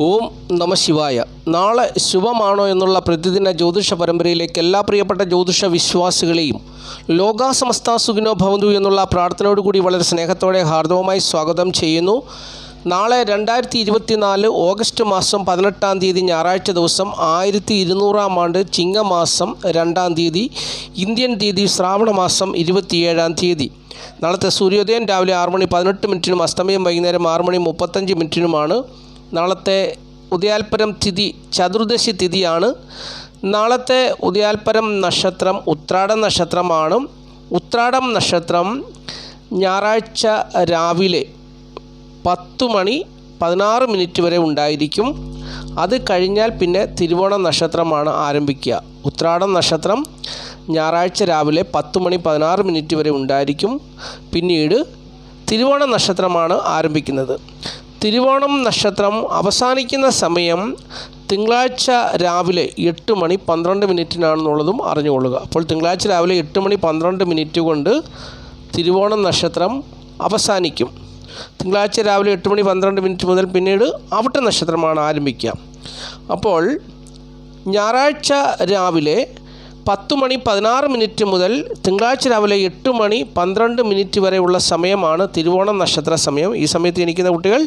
ഓം നമ ശിവായ. നാളെ ശുഭമാണോ എന്നുള്ള പ്രതിദിന ജ്യോതിഷ പരമ്പരയിലേക്ക് എല്ലാ പ്രിയപ്പെട്ട ജ്യോതിഷ വിശ്വാസികളെയും ലോകാസമസ്ത സുഖിനോ ഭവന്തു എന്നുള്ള പ്രാർത്ഥനയോടുകൂടി വളരെ സ്നേഹത്തോടെ ഹാർദവമായി സ്വാഗതം ചെയ്യുന്നു. നാളെ രണ്ടായിരത്തി ഇരുപത്തിനാല് ഓഗസ്റ്റ് മാസം പതിനെട്ടാം തീയതി ഞായറാഴ്ച ദിവസം ആയിരത്തി ഇരുന്നൂറാം ആണ്ട് ചിങ്ങമാസം രണ്ടാം തീയതി ഇന്ത്യൻ തീയതി ശ്രാവണ മാസം ഇരുപത്തിയേഴാം തീയതി. നാളത്തെ സൂര്യോദയം രാവിലെ ആറ് മണി പതിനെട്ട് മിനിറ്റിനും അസ്തമയം വൈകുന്നേരം ആറ് മണി മുപ്പത്തഞ്ച് മിനിറ്റിനുമാണ്. നാളത്തെ ഉദയാൽപരം തിഥി ചതുർദശി തിഥിയാണ്. നാളത്തെ ഉദയാൽപരം നക്ഷത്രം ഉത്രാടം നക്ഷത്രമാണ്. ഉത്രാടം നക്ഷത്രം ഞായറാഴ്ച രാവിലെ പത്ത് മണി പതിനാറ് മിനിറ്റ് വരെ ഉണ്ടായിരിക്കും. അത് കഴിഞ്ഞാൽ പിന്നെ തിരുവോണ നക്ഷത്രമാണ് ആരംഭിക്കുക. ഉത്രാടം നക്ഷത്രം ഞായറാഴ്ച രാവിലെ പത്ത് മണി പതിനാറ് മിനിറ്റ് വരെ ഉണ്ടായിരിക്കും. പിന്നീട് തിരുവോണ നക്ഷത്രമാണ് ആരംഭിക്കുന്നത്. തിരുവോണം നക്ഷത്രം അവസാനിക്കുന്ന സമയം തിങ്കളാഴ്ച രാവിലെ എട്ട് മണി പന്ത്രണ്ട് മിനിറ്റിനാണെന്നുള്ളതും അറിഞ്ഞുകൊള്ളുക. അപ്പോൾ തിങ്കളാഴ്ച രാവിലെ എട്ട് മണി പന്ത്രണ്ട് മിനിറ്റ് കൊണ്ട് തിരുവോണം നക്ഷത്രം അവസാനിക്കും. തിങ്കളാഴ്ച രാവിലെ എട്ട് മണി പന്ത്രണ്ട് മിനിറ്റ് മുതൽ പിന്നീട് അവിട്ട നക്ഷത്രമാണ് ആരംഭിക്കുക. അപ്പോൾ ഞായറാഴ്ച രാവിലെ പത്ത് മണി പതിനാറ് മിനിറ്റ് മുതൽ തിങ്കളാഴ്ച രാവിലെ എട്ട് മണി പന്ത്രണ്ട് മിനിറ്റ് വരെയുള്ള സമയമാണ് തിരുവോണം നക്ഷത്ര സമയം. ഈ സമയത്ത് ജനിക്കുന്ന കുട്ടികൾ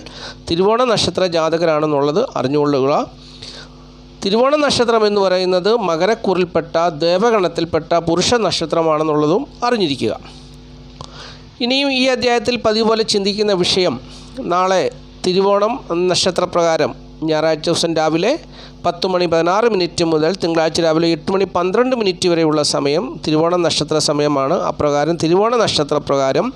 തിരുവോണ നക്ഷത്ര ജാതകരാണെന്നുള്ളത് അറിഞ്ഞുകൊള്ളുക. തിരുവോണ നക്ഷത്രം എന്ന് പറയുന്നത് മകരക്കൂറിൽപ്പെട്ട ദേവഗണത്തിൽപ്പെട്ട പുരുഷ നക്ഷത്രമാണെന്നുള്ളതും അറിഞ്ഞിരിക്കുക. ഇനിയും ഈ അധ്യായത്തിൽ പതിവ് പോലെ ചിന്തിക്കുന്ന വിഷയം നാളെ തിരുവോണം നക്ഷത്രപ്രകാരം ഞായറാഴ്ച ദിവസം രാവിലെ പത്ത് മണി പതിനാറ് മിനിറ്റ് മുതൽ തിങ്കളാഴ്ച രാവിലെ എട്ട് മണി പന്ത്രണ്ട് മിനിറ്റ് വരെയുള്ള സമയം തിരുവോണ നക്ഷത്ര സമയമാണ്. അപ്രകാരം തിരുവോണ നക്ഷത്ര പ്രകാരം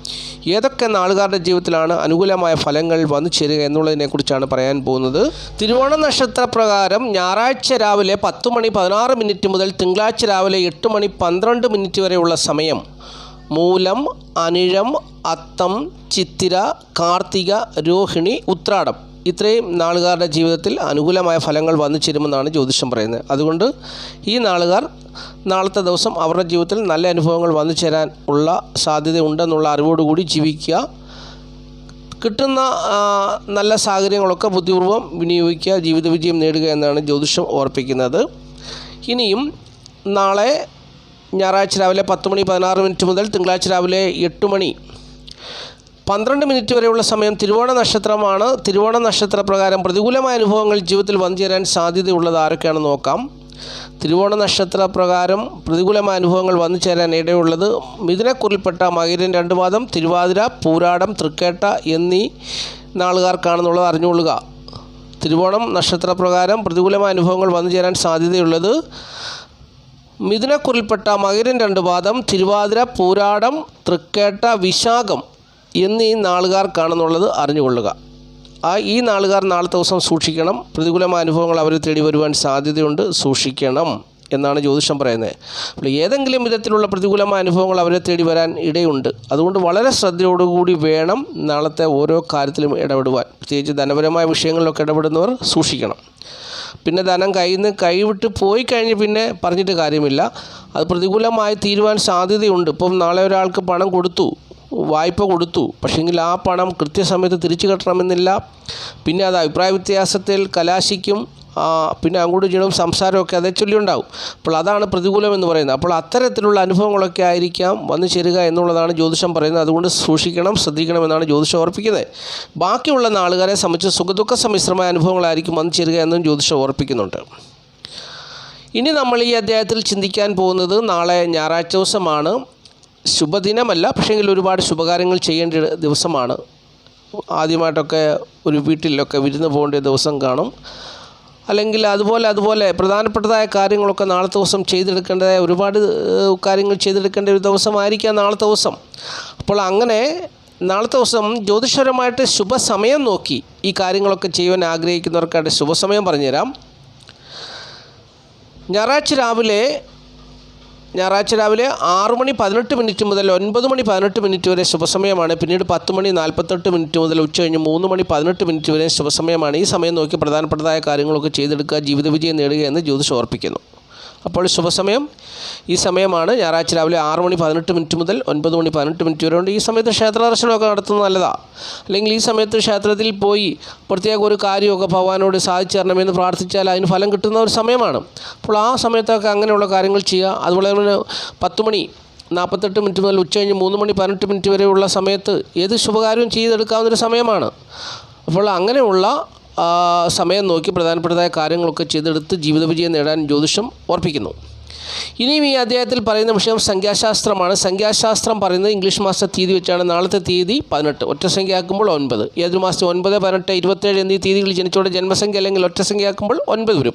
ഏതൊക്കെ നാളുകാരുടെ ജീവിതത്തിലാണ് അനുകൂലമായ ഫലങ്ങൾ വന്നു ചേരുക എന്നുള്ളതിനെക്കുറിച്ചാണ് പറയാൻ പോകുന്നത്. തിരുവോണ നക്ഷത്ര പ്രകാരം ഞായറാഴ്ച രാവിലെ പത്ത് മണി പതിനാറ് മിനിറ്റ് മുതൽ തിങ്കളാഴ്ച രാവിലെ എട്ട് മണി പന്ത്രണ്ട് മിനിറ്റ് വരെയുള്ള സമയം മൂലം അനിഴം അത്തം ചിത്തിര കാർത്തിക രോഹിണി ഉത്രാടം. ഇത്രയും നാളുകാരുടെ ജീവിതത്തിൽ അനുകൂലമായ ഫലങ്ങൾ വന്നു ചേരുമെന്നാണ് ജ്യോതിഷം പറയുന്നത്. അതുകൊണ്ട് ഈ നാളുകാർ നാളത്തെ ദിവസം അവരുടെ ജീവിതത്തിൽ നല്ല അനുഭവങ്ങൾ വന്നു ചേരാൻ ഉള്ള സാധ്യത ഉണ്ടെന്നുള്ള അറിവോടുകൂടി ജീവിക്കുക. കിട്ടുന്ന നല്ല സാഹചര്യങ്ങളൊക്കെ ബുദ്ധിപൂർവം വിനിയോഗിക്കുക ജീവിത വിജയം നേടുക എന്നാണ് ജ്യോതിഷം ഓർപ്പിക്കുന്നത്. ഇനിയും നാളെ ഞായറാഴ്ച രാവിലെ പത്ത് മണി പതിനാറ് മിനിറ്റ് മുതൽ തിങ്കളാഴ്ച രാവിലെ എട്ട് മണി പന്ത്രണ്ട് മിനിറ്റ് വരെയുള്ള സമയം തിരുവോണ നക്ഷത്രമാണ്. തിരുവോണ നക്ഷത്ര പ്രകാരം പ്രതികൂലമായ അനുഭവങ്ങൾ ജീവിതത്തിൽ വന്നു ചേരാൻ സാധ്യതയുള്ളത് ആരൊക്കെയാണെന്ന് നോക്കാം. തിരുവോണ നക്ഷത്ര പ്രകാരം പ്രതികൂലമായ അനുഭവങ്ങൾ വന്നു ചേരാൻ ഇടയുള്ളത് മിഥുനക്കുറിൽപ്പെട്ട മകരൻ രണ്ട് പാദം തിരുവാതിര പൂരാടം തൃക്കേട്ട എന്നീ നാളുകാർക്കാണെന്നുള്ളത് അറിഞ്ഞുകൊള്ളുക. തിരുവോണം നക്ഷത്രപ്രകാരം പ്രതികൂലമായ അനുഭവങ്ങൾ വന്നു ചേരാൻ സാധ്യതയുള്ളത് മിഥുനക്കുറിൽപ്പെട്ട മകരൻ രണ്ട് പാദം തിരുവാതിര പൂരാടം തൃക്കേട്ട വിശാഖം എന്നീ നാളുകാർക്കാണെന്നുള്ളത് അറിഞ്ഞുകൊള്ളുക. ആ ഈ നാളുകാർ നാളത്തെ ദിവസം സൂക്ഷിക്കണം. പ്രതികൂലമായ അനുഭവങ്ങൾ അവർ തേടി വരുവാൻ സാധ്യതയുണ്ട്. സൂക്ഷിക്കണം എന്നാണ് ജ്യോതിഷം പറയുന്നത്. അപ്പോൾ ഏതെങ്കിലും വിധത്തിലുള്ള പ്രതികൂലമായ അനുഭവങ്ങൾ അവരെ തേടി വരാൻ ഇടയുണ്ട്. അതുകൊണ്ട് വളരെ ശ്രദ്ധയോടുകൂടി വേണം നാളത്തെ ഓരോ കാര്യത്തിലും ഇടപെടുവാൻ. പ്രത്യേകിച്ച് ധനപരമായ വിഷയങ്ങളിലൊക്കെ ഇടപെടുന്നവർ സൂക്ഷിക്കണം. പിന്നെ ധനം കയ്യിൽ നിന്ന് കൈവിട്ട് പോയി കഴിഞ്ഞ് പിന്നെ പറഞ്ഞിട്ട് കാര്യമില്ല. അത് പ്രതികൂലമായി തീരുവാൻ സാധ്യതയുണ്ട്. ഇപ്പം നാളെ ഒരാൾക്ക് പണം കൊടുത്തു. വായ്പ കൊടുത്തു. പക്ഷേങ്കിൽ ആ പണം കൃത്യസമയത്ത് തിരിച്ചു കെട്ടണമെന്നില്ല. പിന്നെ അത് അഭിപ്രായ വ്യത്യാസത്തിൽ കലാശിക്കും പിന്നെ അങ്ങോട്ട് ചെയ്യണം സംസാരമൊക്കെ അതേ ചൊല്ലിയുണ്ടാവും. അപ്പോൾ അതാണ് പ്രതികൂലം എന്ന് പറയുന്നത്. അപ്പോൾ അത്തരത്തിലുള്ള അനുഭവങ്ങളൊക്കെ ആയിരിക്കാം വന്നു ചേരുക എന്നുള്ളതാണ് ജ്യോതിഷം പറയുന്നത്. അതുകൊണ്ട് സൂക്ഷിക്കണം ശ്രദ്ധിക്കണം എന്നാണ് ജ്യോതിഷം ഓർപ്പിക്കുന്നത് ബാക്കിയുള്ള നാളുകാരെ സംബന്ധിച്ച് സുഖദുഃഖ സമ്മിശ്രമായ അനുഭവങ്ങളായിരിക്കും വന്നു ചേരുക എന്നും ജ്യോതിഷം ഓർപ്പിക്കുന്നുണ്ട് ഇനി നമ്മൾ ഈ അധ്യായത്തിൽ ചിന്തിക്കാൻ പോകുന്നത് നാളെ ഞായറാഴ്ച ദിവസമാണ്. ശുഭദിനമല്ല പക്ഷേങ്കിൽ ഒരുപാട് ശുഭകാര്യങ്ങൾ ചെയ്യേണ്ട ദിവസമാണ്. ആദ്യമായിട്ടൊക്കെ ഒരു വീട്ടിലൊക്കെ വിരുന്ന് പോകേണ്ട ദിവസം കാണും. അല്ലെങ്കിൽ അതുപോലെ അതുപോലെ പ്രധാനപ്പെട്ടതായ കാര്യങ്ങളൊക്കെ നാളത്തെ ദിവസം ചെയ്തെടുക്കേണ്ടതായ ഒരുപാട് കാര്യങ്ങൾ ചെയ്തെടുക്കേണ്ട ഒരു ദിവസമായിരിക്കാം നാളത്തെ ദിവസം. അപ്പോൾ അങ്ങനെ നാളത്തെ ദിവസം ജ്യോതിഷപരമായിട്ട് ശുഭസമയം നോക്കി ഈ കാര്യങ്ങളൊക്കെ ചെയ്യുവാൻ ആഗ്രഹിക്കുന്നവർക്കായിട്ട് ശുഭസമയം പറഞ്ഞുതരാം. ഞായറാഴ്ച രാവിലെ ഞായറാഴ്ച രാവിലെ ആറു മണി പതിനെട്ട് മിനിറ്റ് മുതൽ ഒൻപത് മണി പതിനെട്ട് മിനിറ്റ് വരെ ശുഭസമയമാണ്. പിന്നീട് പത്ത് മണി നാൽപ്പത്തെട്ട് മിനിറ്റ് മുതൽ ഉച്ച കഴിഞ്ഞ് മൂന്ന് മണി പതിനെട്ട് മിനിറ്റ് വരെ ശുഭസമയമാണ്. ഈ സമയം നോക്കി പ്രധാനപ്പെട്ടതായ കാര്യങ്ങളൊക്കെ ചെയ്തെടുക്കുക ജീവിത വിജയം നേടുക എന്ന് ജ്യോതിഷം ഓർപ്പിക്കുന്നു അപ്പോൾ ശുഭസമയം. ഈ സമയമാണ് ഞായറാഴ്ച രാവിലെ ആറ് മണി പതിനെട്ട് മിനിറ്റ് മുതൽ ഒൻപത് മണി പതിനെട്ട് മിനിറ്റ് വരെ ഉണ്ട്. ഈ സമയത്ത് ക്ഷേത്ര ദർശനമൊക്കെ നടത്തുന്നത് നല്ലതാണ് അല്ലെങ്കിൽ ഈ സമയത്ത് ക്ഷേത്രത്തിൽ പോയി പ്രത്യേക ഒരു കാര്യമൊക്കെ ഭഗവാനോട് സാധിച്ചു തരണമെന്ന് പ്രാർത്ഥിച്ചാൽ അതിന് ഫലം കിട്ടുന്ന ഒരു സമയമാണ്. അപ്പോൾ ആ സമയത്തൊക്കെ അങ്ങനെയുള്ള കാര്യങ്ങൾ ചെയ്യുക. അതുപോലെ തന്നെ പത്ത് മണി നാൽപ്പത്തെട്ട് മിനിറ്റ് മുതൽ ഉച്ച കഴിഞ്ഞ് മൂന്ന് മണി പതിനെട്ട് മിനിറ്റ് വരെയുള്ള സമയത്ത് ഏത് ശുഭകാര്യവും ചെയ്തെടുക്കാവുന്നൊരു സമയമാണ്. അപ്പോൾ അങ്ങനെയുള്ള സമയം നോക്കി പ്രധാനപ്പെട്ടതായ കാര്യങ്ങളൊക്കെ ചെയ്തെടുത്ത് ജീവിത വിജയം നേടാൻ ജ്യോതിഷം ഓർപ്പിക്കുന്നു. ഇനിയും ഈ അധ്യായത്തിൽ പറയുന്ന വിഷയം സംഖ്യാശാസ്ത്രമാണ്. സംഖ്യാശാസ്ത്രം പറയുന്നത് ഇംഗ്ലീഷ് മാസത്തെ തീയതി വെച്ചാണ്. നാളത്തെ തീയതി പതിനെട്ട്. ഒറ്റ സംഖ്യ ആക്കുമ്പോൾ ഒൻപത്. ഏതൊരു മാസത്തെ ഒൻപത് പതിനെട്ട് ഇരുപത്തേഴ് എന്നീ തീയതികളിൽ ജനിച്ചോടെ ജന്മസംഖ്യ അല്ലെങ്കിൽ ഒറ്റ സംഖ്യ ആക്കുമ്പോൾ ഒൻപത് വരും.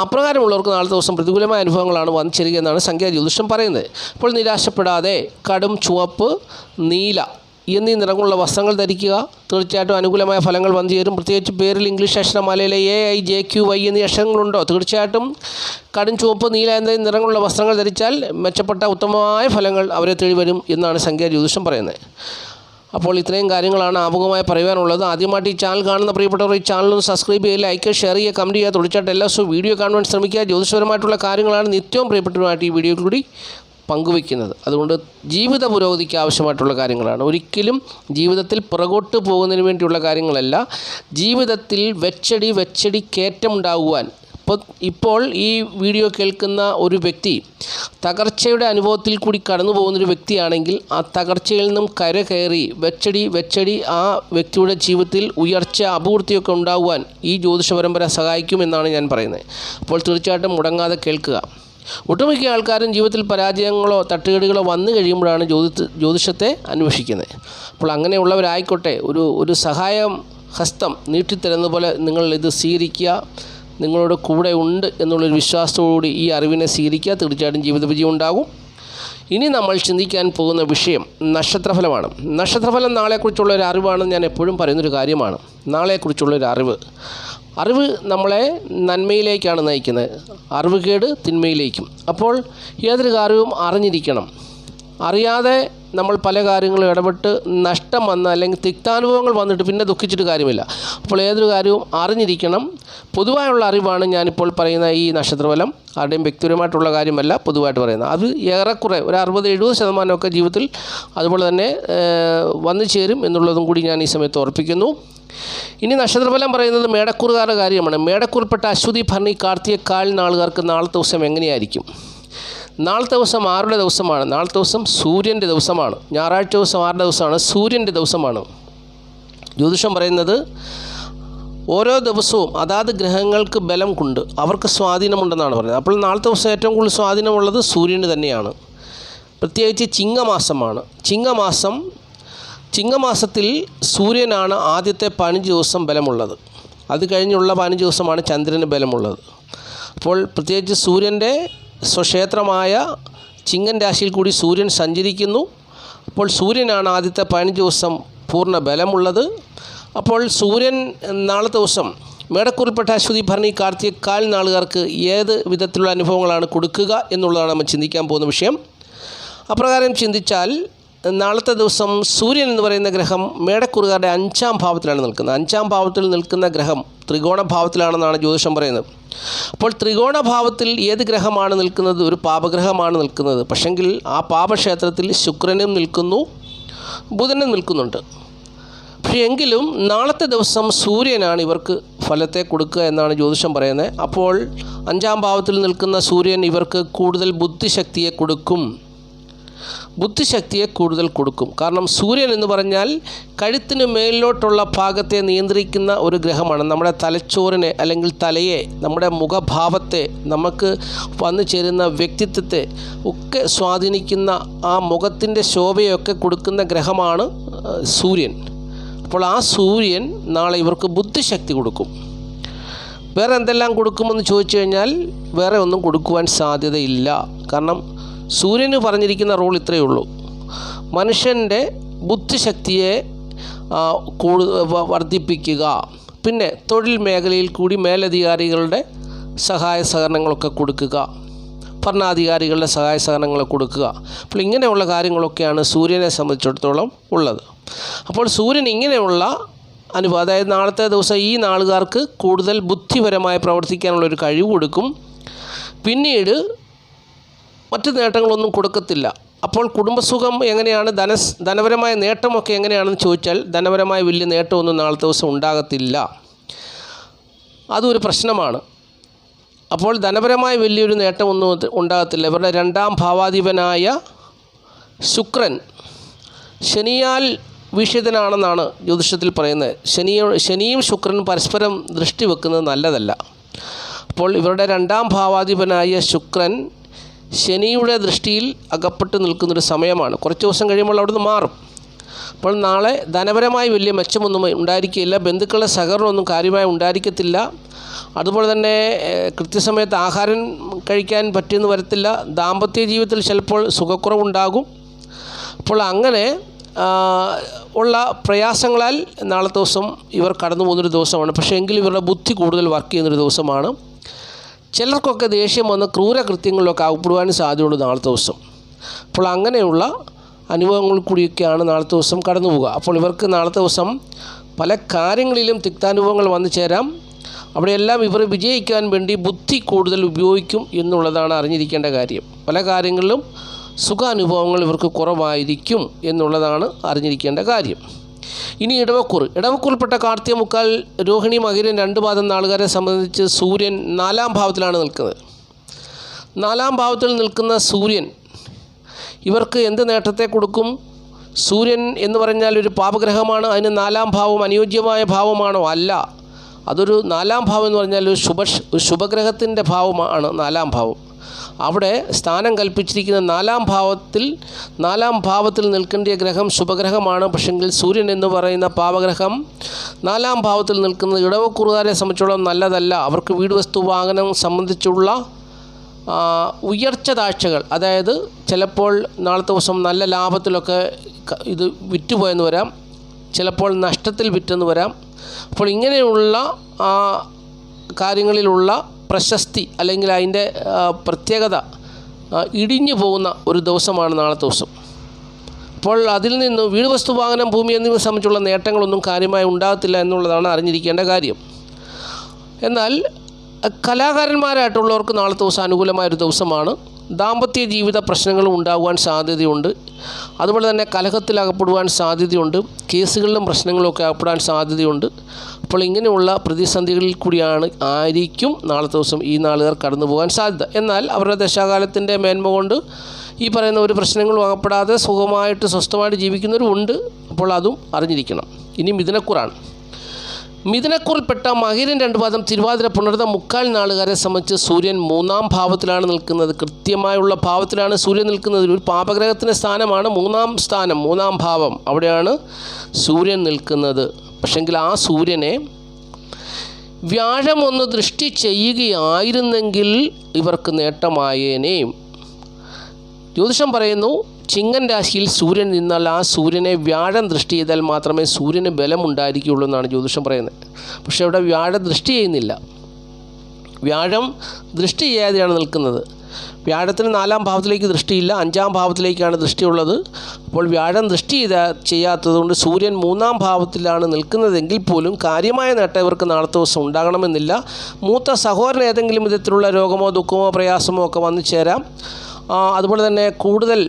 അപ്രകാരമുള്ളവർക്ക് നാളത്തെ ദിവസം പ്രതികൂലമായ അനുഭവങ്ങളാണ് വന്നു ചേരുക എന്നാണ് സംഖ്യാ ജ്യോതിഷം പറയുന്നത്. അപ്പോൾ നിരാശപ്പെടാതെ കടും ചുവപ്പ് നീല എന്നീ നിറങ്ങളുള്ള വസ്ത്രങ്ങൾ ധരിക്കുക. തീർച്ചയായിട്ടും അനുകൂലമായ ഫലങ്ങൾ വന്നു ചേരും. പ്രത്യേകിച്ച് പേരിൽ English അക്ഷരമാലയിലെ A I J Q Y എന്നീ അക്ഷരങ്ങളുണ്ടോ? തീർച്ചയായിട്ടും കടും ചുവപ്പ് നീല എന്നീ നിറങ്ങളുള്ള വസ്ത്രങ്ങൾ ധരിച്ചാൽ മെച്ചപ്പെട്ട ഉത്തമമായ ഫലങ്ങൾ അവരെ തേടി വരും എന്നാണ് സംഖ്യാ ജ്യോതിഷം പറയുന്നത്. അപ്പോൾ ഇത്രയും കാര്യങ്ങളാണ് ആമുഖമായി പറയാനുള്ളത് ആദ്യമായിട്ട് ഈ ചാനൽ കാണുന്ന പ്രിയപ്പെട്ടവർ ഈ ചാനൽ ഒന്ന് സബ്സ്ക്രൈബ് ചെയ്യുക ലൈക്ക് ഷെയർ ചെയ്യുക കമന്റ് ചെയ്യുക. തുടർച്ചയായിട്ട് എല്ലാ ദിവസവും വീഡിയോ കാണുവാൻ ശ്രമിക്കുക. ജ്യോതിഷപരമായിട്ടുള്ള കാര്യങ്ങളാണ് നിത്യവും പ്രിയപ്പെട്ടവരുമായിട്ട് ഈ വീഡിയോ കൂടി പങ്കുവയ്ക്കുന്നത്. അതുകൊണ്ട് ജീവിത പുരോഗതിക്ക് ആവശ്യമായിട്ടുള്ള കാര്യങ്ങളാണ്. ഒരിക്കലും ജീവിതത്തിൽ പുറകോട്ട് പോകുന്നതിന് വേണ്ടിയുള്ള കാര്യങ്ങളല്ല. ജീവിതത്തിൽ വെച്ചടി വെച്ചടി കയറ്റമുണ്ടാകുവാൻ. ഇപ്പോൾ ഇപ്പോൾ ഈ വീഡിയോ കേൾക്കുന്ന ഒരു വ്യക്തി തകർച്ചയുടെ അനുഭവത്തിൽ കൂടി കടന്നു പോകുന്നൊരു വ്യക്തിയാണെങ്കിൽ ആ തകർച്ചയിൽ നിന്നും കര കയറി വെച്ചടി വെച്ചടി ആ വ്യക്തിയുടെ ജീവിതത്തിൽ ഉയർച്ച അപൂർത്തിയൊക്കെ ഉണ്ടാകുവാൻ ഈ ജ്യോതിഷ പരമ്പര സഹായിക്കുമെന്നാണ് ഞാൻ പറയുന്നത്. അപ്പോൾ തീർച്ചയായിട്ടും മുടങ്ങാതെ കേൾക്കുക. ഒട്ടുമിക്ക ആൾക്കാരും ജീവിതത്തിൽ പരാജയങ്ങളോ തട്ടുകേടുകളോ വന്നു കഴിയുമ്പോഴാണ് ജ്യോതി ജ്യോതിഷത്തെ അന്വേഷിക്കുന്നത്. അപ്പോൾ അങ്ങനെയുള്ളവരായിക്കോട്ടെ ഒരു ഒരു സഹായം ഹസ്തം നീട്ടിത്തരുന്ന പോലെ നിങ്ങൾ ഇത് സ്വീകരിക്കുക നിങ്ങളുടെ കൂടെ ഉണ്ട് എന്നുള്ളൊരു വിശ്വാസത്തോടുകൂടി ഈ അറിവിനെ സ്വീകരിക്കുക തീർച്ചയായിട്ടും ജീവിത വിജയം ഉണ്ടാകും. ഇനി നമ്മൾ ചിന്തിക്കാൻ പോകുന്ന വിഷയം നക്ഷത്രഫലമാണ്. നക്ഷത്രഫലം നാളെക്കുറിച്ചുള്ള ഒരു അറിവാണെന്ന് ഞാൻ എപ്പോഴും പറയുന്നൊരു കാര്യമാണ്. നാളെക്കുറിച്ചുള്ള ഒരു അറിവ്. അറിവ് നമ്മളെ നന്മയിലേക്കാണ് നയിക്കുന്നത്. അറിവ് കേട് തിന്മയിലേക്കും. അപ്പോൾ ഏതൊരു കാര്യവും അറിഞ്ഞിരിക്കണം. അറിയാതെ നമ്മൾ പല കാര്യങ്ങളും ഇടപെട്ട് നഷ്ടം വന്ന് അല്ലെങ്കിൽ തിക്താനുഭവങ്ങൾ വന്നിട്ട് പിന്നെ ദുഃഖിച്ചിട്ട് കാര്യമില്ല. അപ്പോൾ ഏതൊരു കാര്യവും അറിഞ്ഞിരിക്കണം. പൊതുവായുള്ള അറിവാണ് ഞാനിപ്പോൾ പറയുന്ന ഈ നക്ഷത്രഫലം. ആരുടെയും വ്യക്തിപരമായിട്ടുള്ള കാര്യമല്ല പൊതുവായിട്ട് പറയുന്നത്. അത് ഏറെക്കുറെ ഒരു അറുപത് എഴുപത് ശതമാനമൊക്കെ ജീവിതത്തിൽ അതുപോലെ തന്നെ വന്നു ചേരും എന്നുള്ളതും കൂടി ഞാൻ ഈ സമയത്ത് ഓർപ്പിക്കുന്നു. ഇനി നക്ഷത്രഫലം പറയുന്നത് മേടക്കൂറുകാരുടെ കാര്യമാണ്. മേടക്കൂറിൽപ്പെട്ട അശ്വതി ഭരണി കാർത്തിക കാൽ നാളുകാർക്ക് നാളത്തെ ദിവസം എങ്ങനെയായിരിക്കും? നാളത്തെ ദിവസം ആരുടെ ദിവസമാണ്? നാളത്തെ ദിവസം സൂര്യന്റെ ദിവസമാണ്. ഞായറാഴ്ച ദിവസം ആരുടെ ദിവസമാണ്? സൂര്യന്റെ ദിവസമാണ്. ജ്യോതിഷം പറയുന്നത് ഓരോ ദിവസവും അതാത് ഗ്രഹങ്ങൾക്ക് ബലം കൊണ്ട് അവർക്ക് സ്വാധീനമുണ്ടെന്നാണ് പറയുന്നത്. അപ്പോൾ നാളത്തെ ദിവസം ഏറ്റവും കൂടുതൽ സ്വാധീനമുള്ളത് സൂര്യന് തന്നെയാണ്. പ്രത്യേകിച്ച് ചിങ്ങമാസമാണ്. ചിങ്ങമാസം ചിങ്ങമാസത്തിൽ സൂര്യനാണ് ആദ്യത്തെ പതിനഞ്ച് ദിവസം ബലമുള്ളത്. അത് കഴിഞ്ഞുള്ള പതിനഞ്ച് ദിവസമാണ് ചന്ദ്രന് ബലമുള്ളത്. അപ്പോൾ പ്രത്യേകിച്ച് സൂര്യന്റെ സ്വക്ഷേത്രമായ ചിങ്ങൻ രാശിയിൽ കൂടി സൂര്യൻ സഞ്ചരിക്കുന്നു. അപ്പോൾ സൂര്യനാണ് ആദ്യത്തെ പതിനഞ്ച് ദിവസം പൂർണ ബലമുള്ളത്. അപ്പോൾ സൂര്യൻ നാളത്തെ ദിവസം മേടക്കുറിപ്പെട്ട അശ്വതി ഭരണി കാർത്തിക കാൽ നാളുകാർക്ക് ഏത് വിധത്തിലുള്ള അനുഭവങ്ങളാണ് കൊടുക്കുക എന്നുള്ളതാണ് നമ്മൾ ചിന്തിക്കാൻ പോകുന്ന വിഷയം. അപ്രകാരം ചിന്തിച്ചാൽ നാളത്തെ ദിവസം സൂര്യൻ എന്ന് പറയുന്ന ഗ്രഹം മേടക്കുറുകാരുടെ അഞ്ചാം ഭാവത്തിലാണ് നിൽക്കുന്നത്. അഞ്ചാം ഭാവത്തിൽ നിൽക്കുന്ന ഗ്രഹം ത്രികോണ ഭാവത്തിലാണെന്നാണ് ജ്യോതിഷം പറയുന്നത്. അപ്പോൾ ത്രികോണ ഭാവത്തിൽ ഏത് ഗ്രഹമാണ് നിൽക്കുന്നത്? ഒരു പാപഗ്രഹമാണ് നിൽക്കുന്നത്. പക്ഷെങ്കിൽ ആ പാപക്ഷേത്രത്തിൽ ശുക്രനും നിൽക്കുന്നു ബുധനും നിൽക്കുന്നുണ്ട്. പക്ഷേ എങ്കിലും നാളത്തെ ദിവസം സൂര്യനാണ് ഇവർക്ക് ഫലത്തെ കൊടുക്കുക എന്നാണ് ജ്യോതിഷം പറയുന്നത്. അപ്പോൾ അഞ്ചാം ഭാവത്തിൽ നിൽക്കുന്ന സൂര്യൻ ഇവർക്ക് കൂടുതൽ ബുദ്ധിശക്തിയെ കൊടുക്കും. ബുദ്ധിശക്തിയെ കൂടുതൽ കൊടുക്കും. കാരണം സൂര്യൻ എന്ന് പറഞ്ഞാൽ കഴുത്തിന് മേലിലോട്ടുള്ള ഭാഗത്തെ നിയന്ത്രിക്കുന്ന ഒരു ഗ്രഹമാണ്. നമ്മുടെ തലച്ചോറിനെ അല്ലെങ്കിൽ തലയെ നമ്മുടെ മുഖഭാവത്തെ നമുക്ക് വന്നു ചേരുന്ന വ്യക്തിത്വത്തെ ഒക്കെ സ്വാധീനിക്കുന്ന ആ മുഖത്തിന്റെ ശോഭയൊക്കെ കൊടുക്കുന്ന ഗ്രഹമാണ് സൂര്യൻ. അപ്പോൾ ആ സൂര്യൻ നാളെ ഇവർക്ക് ബുദ്ധിശക്തി കൊടുക്കും. വേറെ എന്തെല്ലാം കൊടുക്കുമെന്ന് ചോദിച്ചു കഴിഞ്ഞാൽ വേറെ ഒന്നും കൊടുക്കുവാൻ സാധ്യതയില്ല. കാരണം സൂര്യന് പറഞ്ഞിരിക്കുന്ന റോൾ ഇത്രയേ ഉള്ളൂ. മനുഷ്യന്റെ ബുദ്ധിശക്തിയെ കൂടു വർദ്ധിപ്പിക്കുക. പിന്നെ തൊഴിൽ മേഖലയിൽ കൂടി മേലധികാരികളുടെ സഹായ സഹകരണങ്ങളൊക്കെ കൊടുക്കുക. ഭരണാധികാരികളുടെ സഹായ സഹകരണങ്ങൾ കൊടുക്കുക. അപ്പോൾ ഇങ്ങനെയുള്ള കാര്യങ്ങളൊക്കെയാണ് സൂര്യനെ സംബന്ധിച്ചിടത്തോളം ഉള്ളത്. അപ്പോൾ സൂര്യൻ ഇങ്ങനെയുള്ള അനുഭവം അതായത് നാളത്തെ ദിവസം ഈ നാളുകാർക്ക് കൂടുതൽ ബുദ്ധിപരമായി പ്രവർത്തിക്കാനുള്ള ഒരു കഴിവ് കൊടുക്കും. പിന്നീട് മറ്റ് നേട്ടങ്ങളൊന്നും കൊടുക്കത്തില്ല. അപ്പോൾ കുടുംബസുഖം എങ്ങനെയാണ്? ധന ധനപരമായ നേട്ടമൊക്കെ എങ്ങനെയാണെന്ന് ചോദിച്ചാൽ ധനപരമായ വലിയ നേട്ടമൊന്നും നാളത്തെ ദിവസം ഉണ്ടാകത്തില്ല. അതൊരു പ്രശ്നമാണ്. അപ്പോൾ ധനപരമായ വലിയൊരു നേട്ടമൊന്നും ഉണ്ടാകത്തില്ല. ഇവരുടെ രണ്ടാം ഭാവാധിപനായ ശുക്രൻ ശനിയാൽ വീക്ഷിതനാണെന്നാണ് ജ്യോതിഷത്തിൽ പറയുന്നത്. ശനിയോ ശനിയും ശുക്രനും പരസ്പരം ദൃഷ്ടി വെക്കുന്നത് നല്ലതല്ല. അപ്പോൾ ഇവരുടെ രണ്ടാം ഭാവാധിപനായ ശുക്രൻ ശനിയുടെ ദൃഷ്ടിയിൽ അകപ്പെട്ട് നിൽക്കുന്നൊരു സമയമാണ്. കുറച്ച് ദിവസം കഴിയുമ്പോൾ അവിടുന്ന് മാറും. അപ്പോൾ നാളെ ധനപരമായി വലിയ മെച്ചമൊന്നും ഉണ്ടായിരിക്കില്ല. ബന്ധുക്കളുടെ സഹകരണമൊന്നും കാര്യമായി ഉണ്ടായിരിക്കത്തില്ല. അതുപോലെ തന്നെ കൃത്യസമയത്ത് ആഹാരം കഴിക്കാൻ പറ്റിയെന്ന് വരത്തില്ല. ദാമ്പത്യ ജീവിതത്തിൽ ചിലപ്പോൾ സുഖക്കുറവുണ്ടാകും. അപ്പോൾ അങ്ങനെ ഉള്ള പ്രയാസങ്ങളാൽ നാളത്തെ ദിവസം ഇവർ കടന്നു പോകുന്നൊരു ദിവസമാണ്. പക്ഷേ എങ്കിലും ഇവരുടെ ബുദ്ധി കൂടുതൽ വർക്ക് ചെയ്യുന്നൊരു ദിവസമാണ്. ചിലർക്കൊക്കെ ദേഷ്യം വന്ന് ക്രൂരകൃത്യങ്ങളിലൊക്കെ അകപ്പെടുവാനും സാധ്യതയുണ്ട് നാളത്തെ ദിവസം. അപ്പോൾ അങ്ങനെയുള്ള അനുഭവങ്ങൾ കൂടിയൊക്കെയാണ് നാളത്തെ ദിവസം കടന്നു പോവുക. അപ്പോൾ ഇവർക്ക് നാളത്തെ ദിവസം പല കാര്യങ്ങളിലും തിക്താനുഭവങ്ങൾ വന്നു ചേരാം. അവിടെയെല്ലാം ഇവർ വിജയിക്കാൻ വേണ്ടി ബുദ്ധി കൂടുതൽ ഉപയോഗിക്കും എന്നുള്ളതാണ് അറിഞ്ഞിരിക്കേണ്ട കാര്യം. പല കാര്യങ്ങളിലും സുഖാനുഭവങ്ങൾ ഇവർക്ക് കുറവായിരിക്കും എന്നുള്ളതാണ് അറിഞ്ഞിരിക്കേണ്ട കാര്യം. ഇനി ഇടവക്കൂർ ഇടവക്കൂറിൽപ്പെട്ട കാർത്തിക മുക്കാൽ രോഹിണി മകരൻ രണ്ട് പാദം നാളുകാരെ സംബന്ധിച്ച് സൂര്യൻ നാലാം ഭാവത്തിലാണ് നിൽക്കുന്നത്. നാലാം ഭാവത്തിൽ നിൽക്കുന്ന സൂര്യൻ ഇവർക്ക് എന്ത് നേട്ടത്തെ കൊടുക്കും? സൂര്യൻ എന്ന് പറഞ്ഞാൽ ഒരു പാപഗ്രഹമാണ് അതിന് നാലാം ഭാവം അനുയോജ്യമായ ഭാവമാണോ? അല്ല. അതൊരു നാലാം ഭാവം എന്ന് പറഞ്ഞാൽ ഒരു ശുഭ ശുഭഗ്രഹത്തിന്റെ ഭാവമാണ് നാലാം ഭാവം. അവിടെ സ്ഥാനം കൽപ്പിച്ചിരിക്കുന്ന നാലാം ഭാവത്തിൽ നാലാം ഭാവത്തിൽ നിൽക്കേണ്ട ഗ്രഹം ശുഭഗ്രഹമാണ്. പക്ഷെങ്കിൽ സൂര്യൻ എന്ന് പറയുന്ന പാപഗ്രഹം നാലാം ഭാവത്തിൽ നിൽക്കുന്നത് ഇടവക്കുറുകാരെ സംബന്ധിച്ചോളം നല്ലതല്ല. അവർക്ക് വീട് വസ്തു വാഹനം സംബന്ധിച്ചുള്ള ഉയർച്ച താഴ്ചകൾ. അതായത് ചിലപ്പോൾ നാളത്തെ ദിവസം നല്ല ലാഭത്തിലൊക്കെ ഇത് വിറ്റുപോയെന്ന് വരാം. ചിലപ്പോൾ നഷ്ടത്തിൽ വിറ്റെന്ന് വരാം. അപ്പോൾ ഇങ്ങനെയുള്ള കാര്യങ്ങളിലുള്ള പ്രശസ്തി അല്ലെങ്കിൽ അതിന്റെ പ്രത്യേകത ഇടിഞ്ഞു പോകുന്ന ഒരു ദിവസമാണ് നാളത്തെ ദിവസം. അപ്പോൾ അതിൽ നിന്ന് വീട് വസ്തു വാഹനം ഭൂമി എന്നിവ സംബന്ധിച്ചുള്ള നേട്ടങ്ങളൊന്നും കാര്യമായി ഉണ്ടാകത്തില്ല എന്നുള്ളതാണ് അറിഞ്ഞിരിക്കേണ്ട കാര്യം. എന്നാൽ കലാകാരന്മാരായിട്ടുള്ളവർക്ക് നാളത്തെ ദിവസം അനുകൂലമായൊരു ദിവസമാണ്. ദാമ്പത്യ ജീവിത പ്രശ്നങ്ങളും ഉണ്ടാകുവാൻ സാധ്യതയുണ്ട്. അതുപോലെ തന്നെ കലഹത്തിലകപ്പെടുവാൻ സാധ്യതയുണ്ട്. കേസുകളിലും പ്രശ്നങ്ങളൊക്കെ അകപ്പെടാൻ സാധ്യതയുണ്ട്. അപ്പോൾ ഇങ്ങനെയുള്ള പ്രതിസന്ധികളിൽ കൂടിയാണ് ആയിരിക്കും നാളത്തെ ദിവസം ഈ നാളുകാർ കടന്നു പോകാൻ സാധ്യത. എന്നാൽ അവരുടെ ദശാകാലത്തിന്റെ മേന്മ കൊണ്ട് ഈ പറയുന്ന ഒരു പ്രശ്നങ്ങളും അകപ്പെടാതെ സുഖമായിട്ട് സ്വസ്ഥമായിട്ട് ജീവിക്കുന്നവരുമുണ്ട്. അപ്പോൾ അതും അറിഞ്ഞിരിക്കണം. ഇനി മിഥുനക്കുറാണ് മിഥുനക്കുറിൽപ്പെട്ട മഹിരൻ രണ്ട് പാദം തിരുവാതിര പുണർന്ന മുക്കാൽ നാളുകാരെ സംബന്ധിച്ച് സൂര്യൻ മൂന്നാം ഭാവത്തിലാണ് നിൽക്കുന്നത്. കൃത്യമായുള്ള ഭാവത്തിലാണ് സൂര്യൻ നിൽക്കുന്നത്. ഒരു പാപഗ്രഹത്തിന്റെ സ്ഥാനമാണ് മൂന്നാം സ്ഥാനം മൂന്നാം ഭാവം. അവിടെയാണ് സൂര്യൻ നിൽക്കുന്നത്. പക്ഷെങ്കിൽ ആ സൂര്യനെ വ്യാഴം ഒന്ന് ദൃഷ്ടി ചെയ്യുകയായിരുന്നെങ്കിൽ ഇവർക്ക് നേട്ടമായേനേയും. ജ്യോതിഷം പറയുന്നു ചിങ്ങൻ രാശിയിൽ സൂര്യൻ നിന്നാൽ ആ സൂര്യനെ വ്യാഴം ദൃഷ്ടി ചെയ്താൽ മാത്രമേ സൂര്യന് ബലമുണ്ടായിരിക്കുകയുള്ളൂ എന്നാണ് ജ്യോതിഷം പറയുന്നത്. പക്ഷേ അവിടെ വ്യാഴം ദൃഷ്ടി ചെയ്യുന്നില്ല. വ്യാഴം ദൃഷ്ടി ചെയ്യാതെയാണ് നിൽക്കുന്നത്. വ്യാഴത്തിന് നാലാം ഭാവത്തിലേക്ക് ദൃഷ്ടിയില്ല അഞ്ചാം ഭാവത്തിലേക്കാണ് ദൃഷ്ടിയുള്ളത്. അപ്പോൾ വ്യാഴം ദൃഷ്ടി ചെയ്ത ചെയ്യാത്തതുകൊണ്ട് സൂര്യൻ മൂന്നാം ഭാവത്തിലാണ് നിൽക്കുന്നതെങ്കിൽ പോലും കാര്യമായ നേട്ടം ഇവർക്ക് നാളത്തെ ദിവസം ഉണ്ടാകണമെന്നില്ല. മൂത്ത സഹോദരൻ ഏതെങ്കിലും വിധത്തിലുള്ള രോഗമോ ദുഃഖമോ പ്രയാസമോ ഒക്കെ വന്നു ചേരാം. അതുപോലെ തന്നെ കൂടുതൽ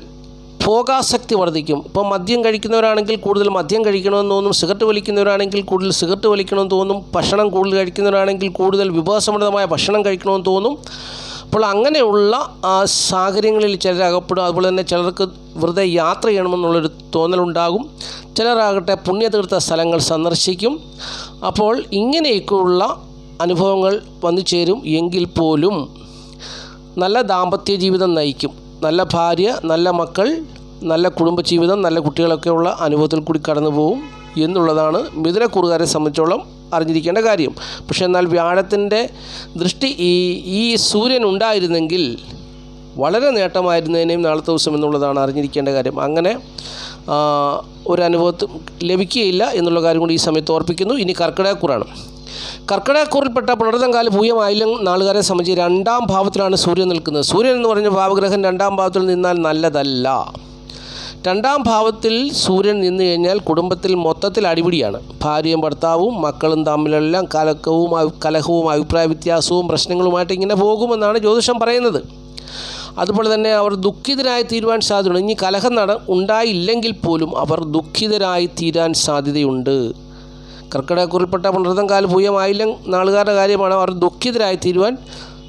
ഭോഗാസക്തി വർദ്ധിക്കും. ഇപ്പോൾ മദ്യം കഴിക്കുന്നവരാണെങ്കിൽ കൂടുതൽ മദ്യം കഴിക്കണമെന്ന് തോന്നും സിഗരറ്റ് വലിക്കുന്നവരാണെങ്കിൽ കൂടുതൽ സിഗരറ്റ് വലിക്കണമെന്ന് തോന്നും ഭക്ഷണം കൂടുതൽ കഴിക്കുന്നവരാണെങ്കിൽ കൂടുതൽ വിഭവസമൃദ്ധമായ ഭക്ഷണം കഴിക്കണമെന്ന് തോന്നും. അപ്പോൾ അങ്ങനെയുള്ള സാഹചര്യങ്ങളിൽ ചിലരകപ്പെടും അതുപോലെ തന്നെ ചിലർക്ക് വെറുതെ യാത്ര ചെയ്യണമെന്നുള്ളൊരു തോന്നലുണ്ടാകും. ചിലരാകട്ടെ പുണ്യതീർത്ഥ സ്ഥലങ്ങൾ സന്ദർശിക്കും. അപ്പോൾ ഇങ്ങനെയൊക്കെയുള്ള അനുഭവങ്ങൾ വന്നു ചേരും എങ്കിൽ പോലും നല്ല ദാമ്പത്യ ജീവിതം നയിക്കും. നല്ല ഭാര്യ നല്ല മക്കൾ നല്ല കുടുംബജീവിതം നല്ല കുട്ടികളൊക്കെയുള്ള അനുഭവത്തിൽ കൂടി കടന്നു പോകും എന്നുള്ളതാണ് മിഥുനക്കുറുകാരെ സംബന്ധിച്ചോളം അറിഞ്ഞിരിക്കേണ്ട കാര്യം. പക്ഷേ എന്നാൽ വ്യാഴത്തിന്റെ ദൃഷ്ടി ഈ ഈ സൂര്യൻ ഉണ്ടായിരുന്നെങ്കിൽ വളരെ നേട്ടമായിരുന്നതിനെയും നാളത്തെ ദിവസം എന്നുള്ളതാണ് അറിഞ്ഞിരിക്കേണ്ട കാര്യം. അങ്ങനെ ഒരു അനുഭവത്തിൽ ലഭിക്കുകയില്ല എന്നുള്ള കാര്യം കൂടി ഈ സമയത്ത് ഓർപ്പിക്കുന്നു. ഇനി കർക്കിടകക്കുറാണ്. കർക്കിടകക്കൂറിൽപ്പെട്ട പുണർതങ്കാല ഭൂയമായാലും നാളുകാരെ സംബന്ധിച്ച് രണ്ടാം ഭാവത്തിലാണ് സൂര്യൻ നിൽക്കുന്നത്. സൂര്യൻ എന്ന് പറഞ്ഞ ഭാവഗ്രഹം രണ്ടാം ഭാവത്തിൽ നിന്നാൽ നല്ലതല്ല. രണ്ടാം ഭാവത്തിൽ സൂര്യൻ നിന്നു കഴിഞ്ഞാൽ കുടുംബത്തിൽ മൊത്തത്തിൽ അടിപിടിയാണ്. ഭാര്യയും ഭർത്താവും മക്കളും തമ്മിലെല്ലാം കലക്കവും കലഹവും അഭിപ്രായ വ്യത്യാസവും പ്രശ്നങ്ങളുമായിട്ട് ഇങ്ങനെ പോകുമെന്നാണ് ജ്യോതിഷം പറയുന്നത്. അതുപോലെ തന്നെ അവർ ദുഃഖിതരായി തീരുവാൻ സാധ്യതയുണ്ട്. ഇനി കലഹം നട ഉണ്ടായില്ലെങ്കിൽ പോലും അവർ ദുഃഖിതരായി തീരാൻ സാധ്യതയുണ്ട്. കർക്കിടകക്കുറിൽപ്പെട്ട പുണർതം കാല പൂയമായില്ല നാളുകാരുടെ കാര്യമാണ് അവർ ദുഃഖിതരായി തീരുവാൻ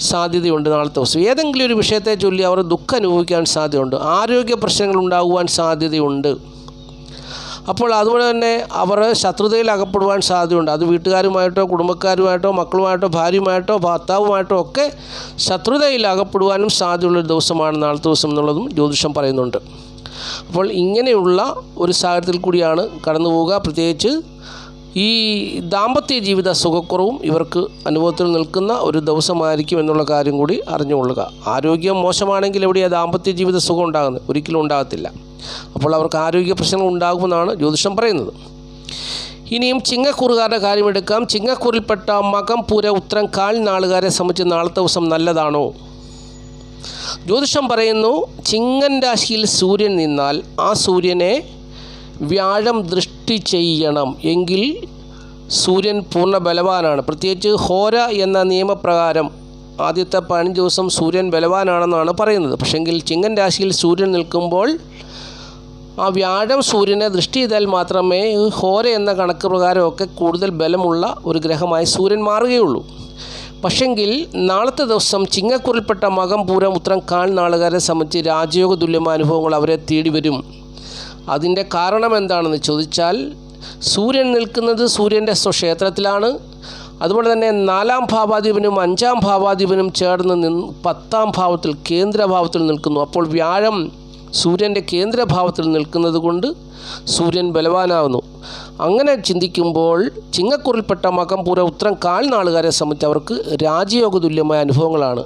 സാധ്യതയുണ്ട് നാളത്തെ ദിവസം. ഏതെങ്കിലും ഒരു വിഷയത്തെ ചൊല്ലി അവർ ദുഃഖം അനുഭവിക്കാൻ സാധ്യതയുണ്ട്. ആരോഗ്യ പ്രശ്നങ്ങൾ ഉണ്ടാകുവാൻ സാധ്യതയുണ്ട്. അപ്പോൾ അതുപോലെ തന്നെ അവർ ശത്രുതയിൽ അകപ്പെടുവാൻ സാധ്യതയുണ്ട്. അത് വീട്ടുകാരുമായിട്ടോ കുടുംബക്കാരുമായിട്ടോ മക്കളുമായിട്ടോ ഭാര്യയുമായിട്ടോ ഭർത്താവുമായിട്ടോ ഒക്കെ ശത്രുതയിൽ അകപ്പെടുവാനും സാധ്യതയുള്ളൊരു ദിവസമാണ് നാളത്തെ ദിവസം എന്നുള്ളതും ജ്യോതിഷം പറയുന്നുണ്ട്. അപ്പോൾ ഇങ്ങനെയുള്ള ഒരു സാഹചര്യത്തിൽ കൂടിയാണ് കടന്നു പോവുക പ്രത്യേകിച്ച് ഈ ദാമ്പത്യ ജീവിത സുഖക്കുറവും ഇവർക്ക് അനുഭവത്തിൽ നിൽക്കുന്ന ഒരു ദിവസമായിരിക്കും എന്നുള്ള കാര്യം കൂടി അറിഞ്ഞുകൊള്ളുക. ആരോഗ്യം മോശമാണെങ്കിൽ എവിടെയാണ് ദാമ്പത്യ ജീവിത സുഖം ഉണ്ടാകുന്നത്? ഒരിക്കലും ഉണ്ടാകത്തില്ല. അപ്പോൾ അവർക്ക് ആരോഗ്യ പ്രശ്നങ്ങൾ ഉണ്ടാകുമെന്നാണ് ജ്യോതിഷം പറയുന്നത്. ഇനിയും ചിങ്ങക്കൂറുകാരുടെ കാര്യമെടുക്കാം ചിങ്ങക്കൂറിൽപ്പെട്ട മകം പൂര ഉത്തരം കാൽ നാളുകാരെ സംബന്ധിച്ച് നാളത്തെ ദിവസം നല്ലതാണോ? ജ്യോതിഷം പറയുന്നു ചിങ്ങൻ രാശിയിൽ സൂര്യൻ നിന്നാൽ ആ സൂര്യനെ വ്യാഴം ദൃഷ്ടി ചെയ്യണം എങ്കിൽ സൂര്യൻ പൂർണ ബലവാനാണ് പ്രത്യേകിച്ച് ഹോര എന്ന നിയമപ്രകാരം ആദ്യത്തെ പതിനഞ്ച് ദിവസം സൂര്യൻ ബലവാനാണെന്നാണ് പറയുന്നത്. പക്ഷെങ്കിൽ ചിങ്ങൻ രാശിയിൽ സൂര്യൻ നിൽക്കുമ്പോൾ ആ വ്യാഴം സൂര്യനെ ദൃഷ്ടി ചെയ്താൽ മാത്രമേ ഹോര എന്ന കണക്ക് പ്രകാരമൊക്കെ കൂടുതൽ ബലമുള്ള ഒരു ഗ്രഹമായി സൂര്യൻ മാറുകയുള്ളൂ. പക്ഷെങ്കിൽ നാളത്തെ ദിവസം ചിങ്ങക്കുറിൽപ്പെട്ട മകം പൂരം ഉത്തരം കാൽ നാളുകാരെ സംബന്ധിച്ച് രാജയോഗ തുല്യമായ അനുഭവങ്ങൾ അവരെ തേടി വരും അതിന്റെ കാരണം എന്താണെന്ന് ചോദിച്ചാൽ സൂര്യൻ നിൽക്കുന്നത് സൂര്യന്റെ സ്വക്ഷേത്രത്തിലാണ്. അതുപോലെ തന്നെ നാലാം ഭാവാധിപനും അഞ്ചാം ഭാവാധിപനും ചേർന്ന് നിന്ന് പത്താം ഭാവത്തിൽ കേന്ദ്രഭാവത്തിൽ നിൽക്കുന്നു. അപ്പോൾ വ്യാഴം സൂര്യന്റെ കേന്ദ്രഭാവത്തിൽ നിൽക്കുന്നത് കൊണ്ട് സൂര്യൻ ബലവാനാവുന്നു. അങ്ങനെ ചിന്തിക്കുമ്പോൾ ചിങ്ങക്കുറിൽപ്പെട്ട മകം പൂര ഉത്തരം കാൽ നാളുകാരെ സംബന്ധിച്ച് അവർക്ക് രാജയോഗ തുല്യമായ അനുഭവങ്ങളാണ്.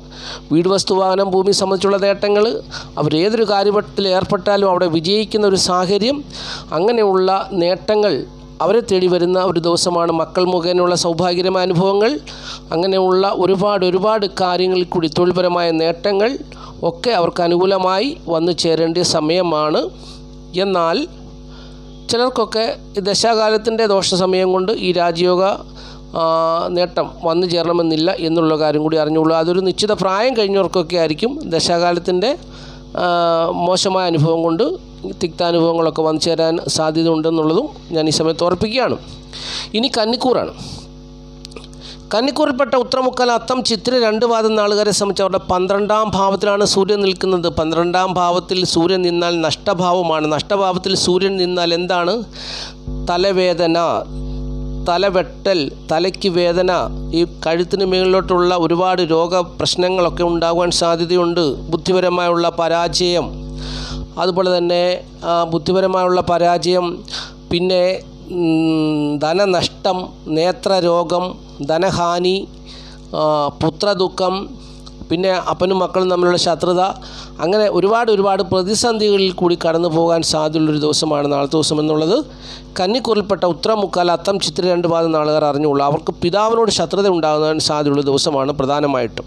വീട് വസ്തുവാഹനം ഭൂമി സംബന്ധിച്ചുള്ള നേട്ടങ്ങൾ അവരേതൊരു കാര്യത്തിൽ ഏർപ്പെട്ടാലും അവിടെ വിജയിക്കുന്ന ഒരു സാഹചര്യം അങ്ങനെയുള്ള നേട്ടങ്ങൾ അവരെ തേടി വരുന്ന ഒരു ദിവസമാണ് മക്കൾ മുഖേനയുള്ള സൗഭാഗ്യകരമായ അനുഭവങ്ങൾ. അങ്ങനെയുള്ള ഒരുപാട് ഒരുപാട് കാര്യങ്ങളിൽ കൂടി തൊഴിൽപരമായ നേട്ടങ്ങൾ ഒക്കെ അവർക്ക് അനുകൂലമായി വന്നു ചേരേണ്ട സമയമാണ്. എന്നാൽ ചിലർക്കൊക്കെ ദശാകാലത്തിന്റെ ദോഷ സമയം കൊണ്ട് ഈ രാജയോഗ നേട്ടം വന്നു ചേരണമെന്നില്ല എന്നുള്ള കാര്യം കൂടി അറിഞ്ഞുള്ളൂ. അതൊരു നിശ്ചിത പ്രായം കഴിഞ്ഞവർക്കൊക്കെ ആയിരിക്കും ദശാകാലത്തിന്റെ മോശമായ അനുഭവം കൊണ്ട് തിക്താനുഭവങ്ങളൊക്കെ വന്നു ചേരാൻ സാധ്യത ഉണ്ടെന്നുള്ളതും ഞാൻ ഈ സമയത്ത് ഓർപ്പിക്കുകയാണ്. ഇനി കന്നിക്കൂറാണ്. കന്നിക്കൂറിൽപ്പെട്ട ഉത്തരമുക്കാൽ അത്തം ചിത്ര രണ്ട് വാദം നാളുകാരെ സംബന്ധിച്ച് അവരുടെ പന്ത്രണ്ടാം ഭാവത്തിലാണ് സൂര്യൻ നിൽക്കുന്നത്. പന്ത്രണ്ടാം ഭാവത്തിൽ സൂര്യൻ നിന്നാൽ നഷ്ടഭാവമാണ്. നഷ്ടഭാവത്തിൽ സൂര്യൻ നിന്നാൽ എന്താണ്? തലവേദന തലവെട്ടൽ തലയ്ക്ക് വേദന ഈ കഴുത്തിന് മുകളിലോട്ടുള്ള ഒരുപാട് രോഗ പ്രശ്നങ്ങളൊക്കെ ഉണ്ടാകുവാൻ സാധ്യതയുണ്ട്. ബുദ്ധിപരമായുള്ള പരാജയം അതുപോലെ തന്നെ ബുദ്ധിപരമായുള്ള പരാജയം പിന്നെ ധനനഷ്ടം നേത്രരോഗം ധനഹാനി പുത്രദുഃഖം പിന്നെ അപ്പനും മക്കളും തമ്മിലുള്ള ശത്രുത അങ്ങനെ ഒരുപാട് ഒരുപാട് പ്രതിസന്ധികളിൽ കൂടി കടന്നു പോകാൻ സാധ്യതയുള്ളൊരു ദിവസമാണ് നാളത്തെ ദിവസം എന്നുള്ളത്. കന്നിക്കുറിൽപ്പെട്ട ഉത്തരമുക്കാൽ അത്തം ചിത്ര രണ്ട് പാദം നാളുകാർ അറിഞ്ഞുള്ളൂ അവർക്ക് പിതാവിനോട് ശത്രുത ഉണ്ടാകുന്നതിന് സാധ്യതയുള്ള ദിവസമാണ് പ്രധാനമായിട്ടും.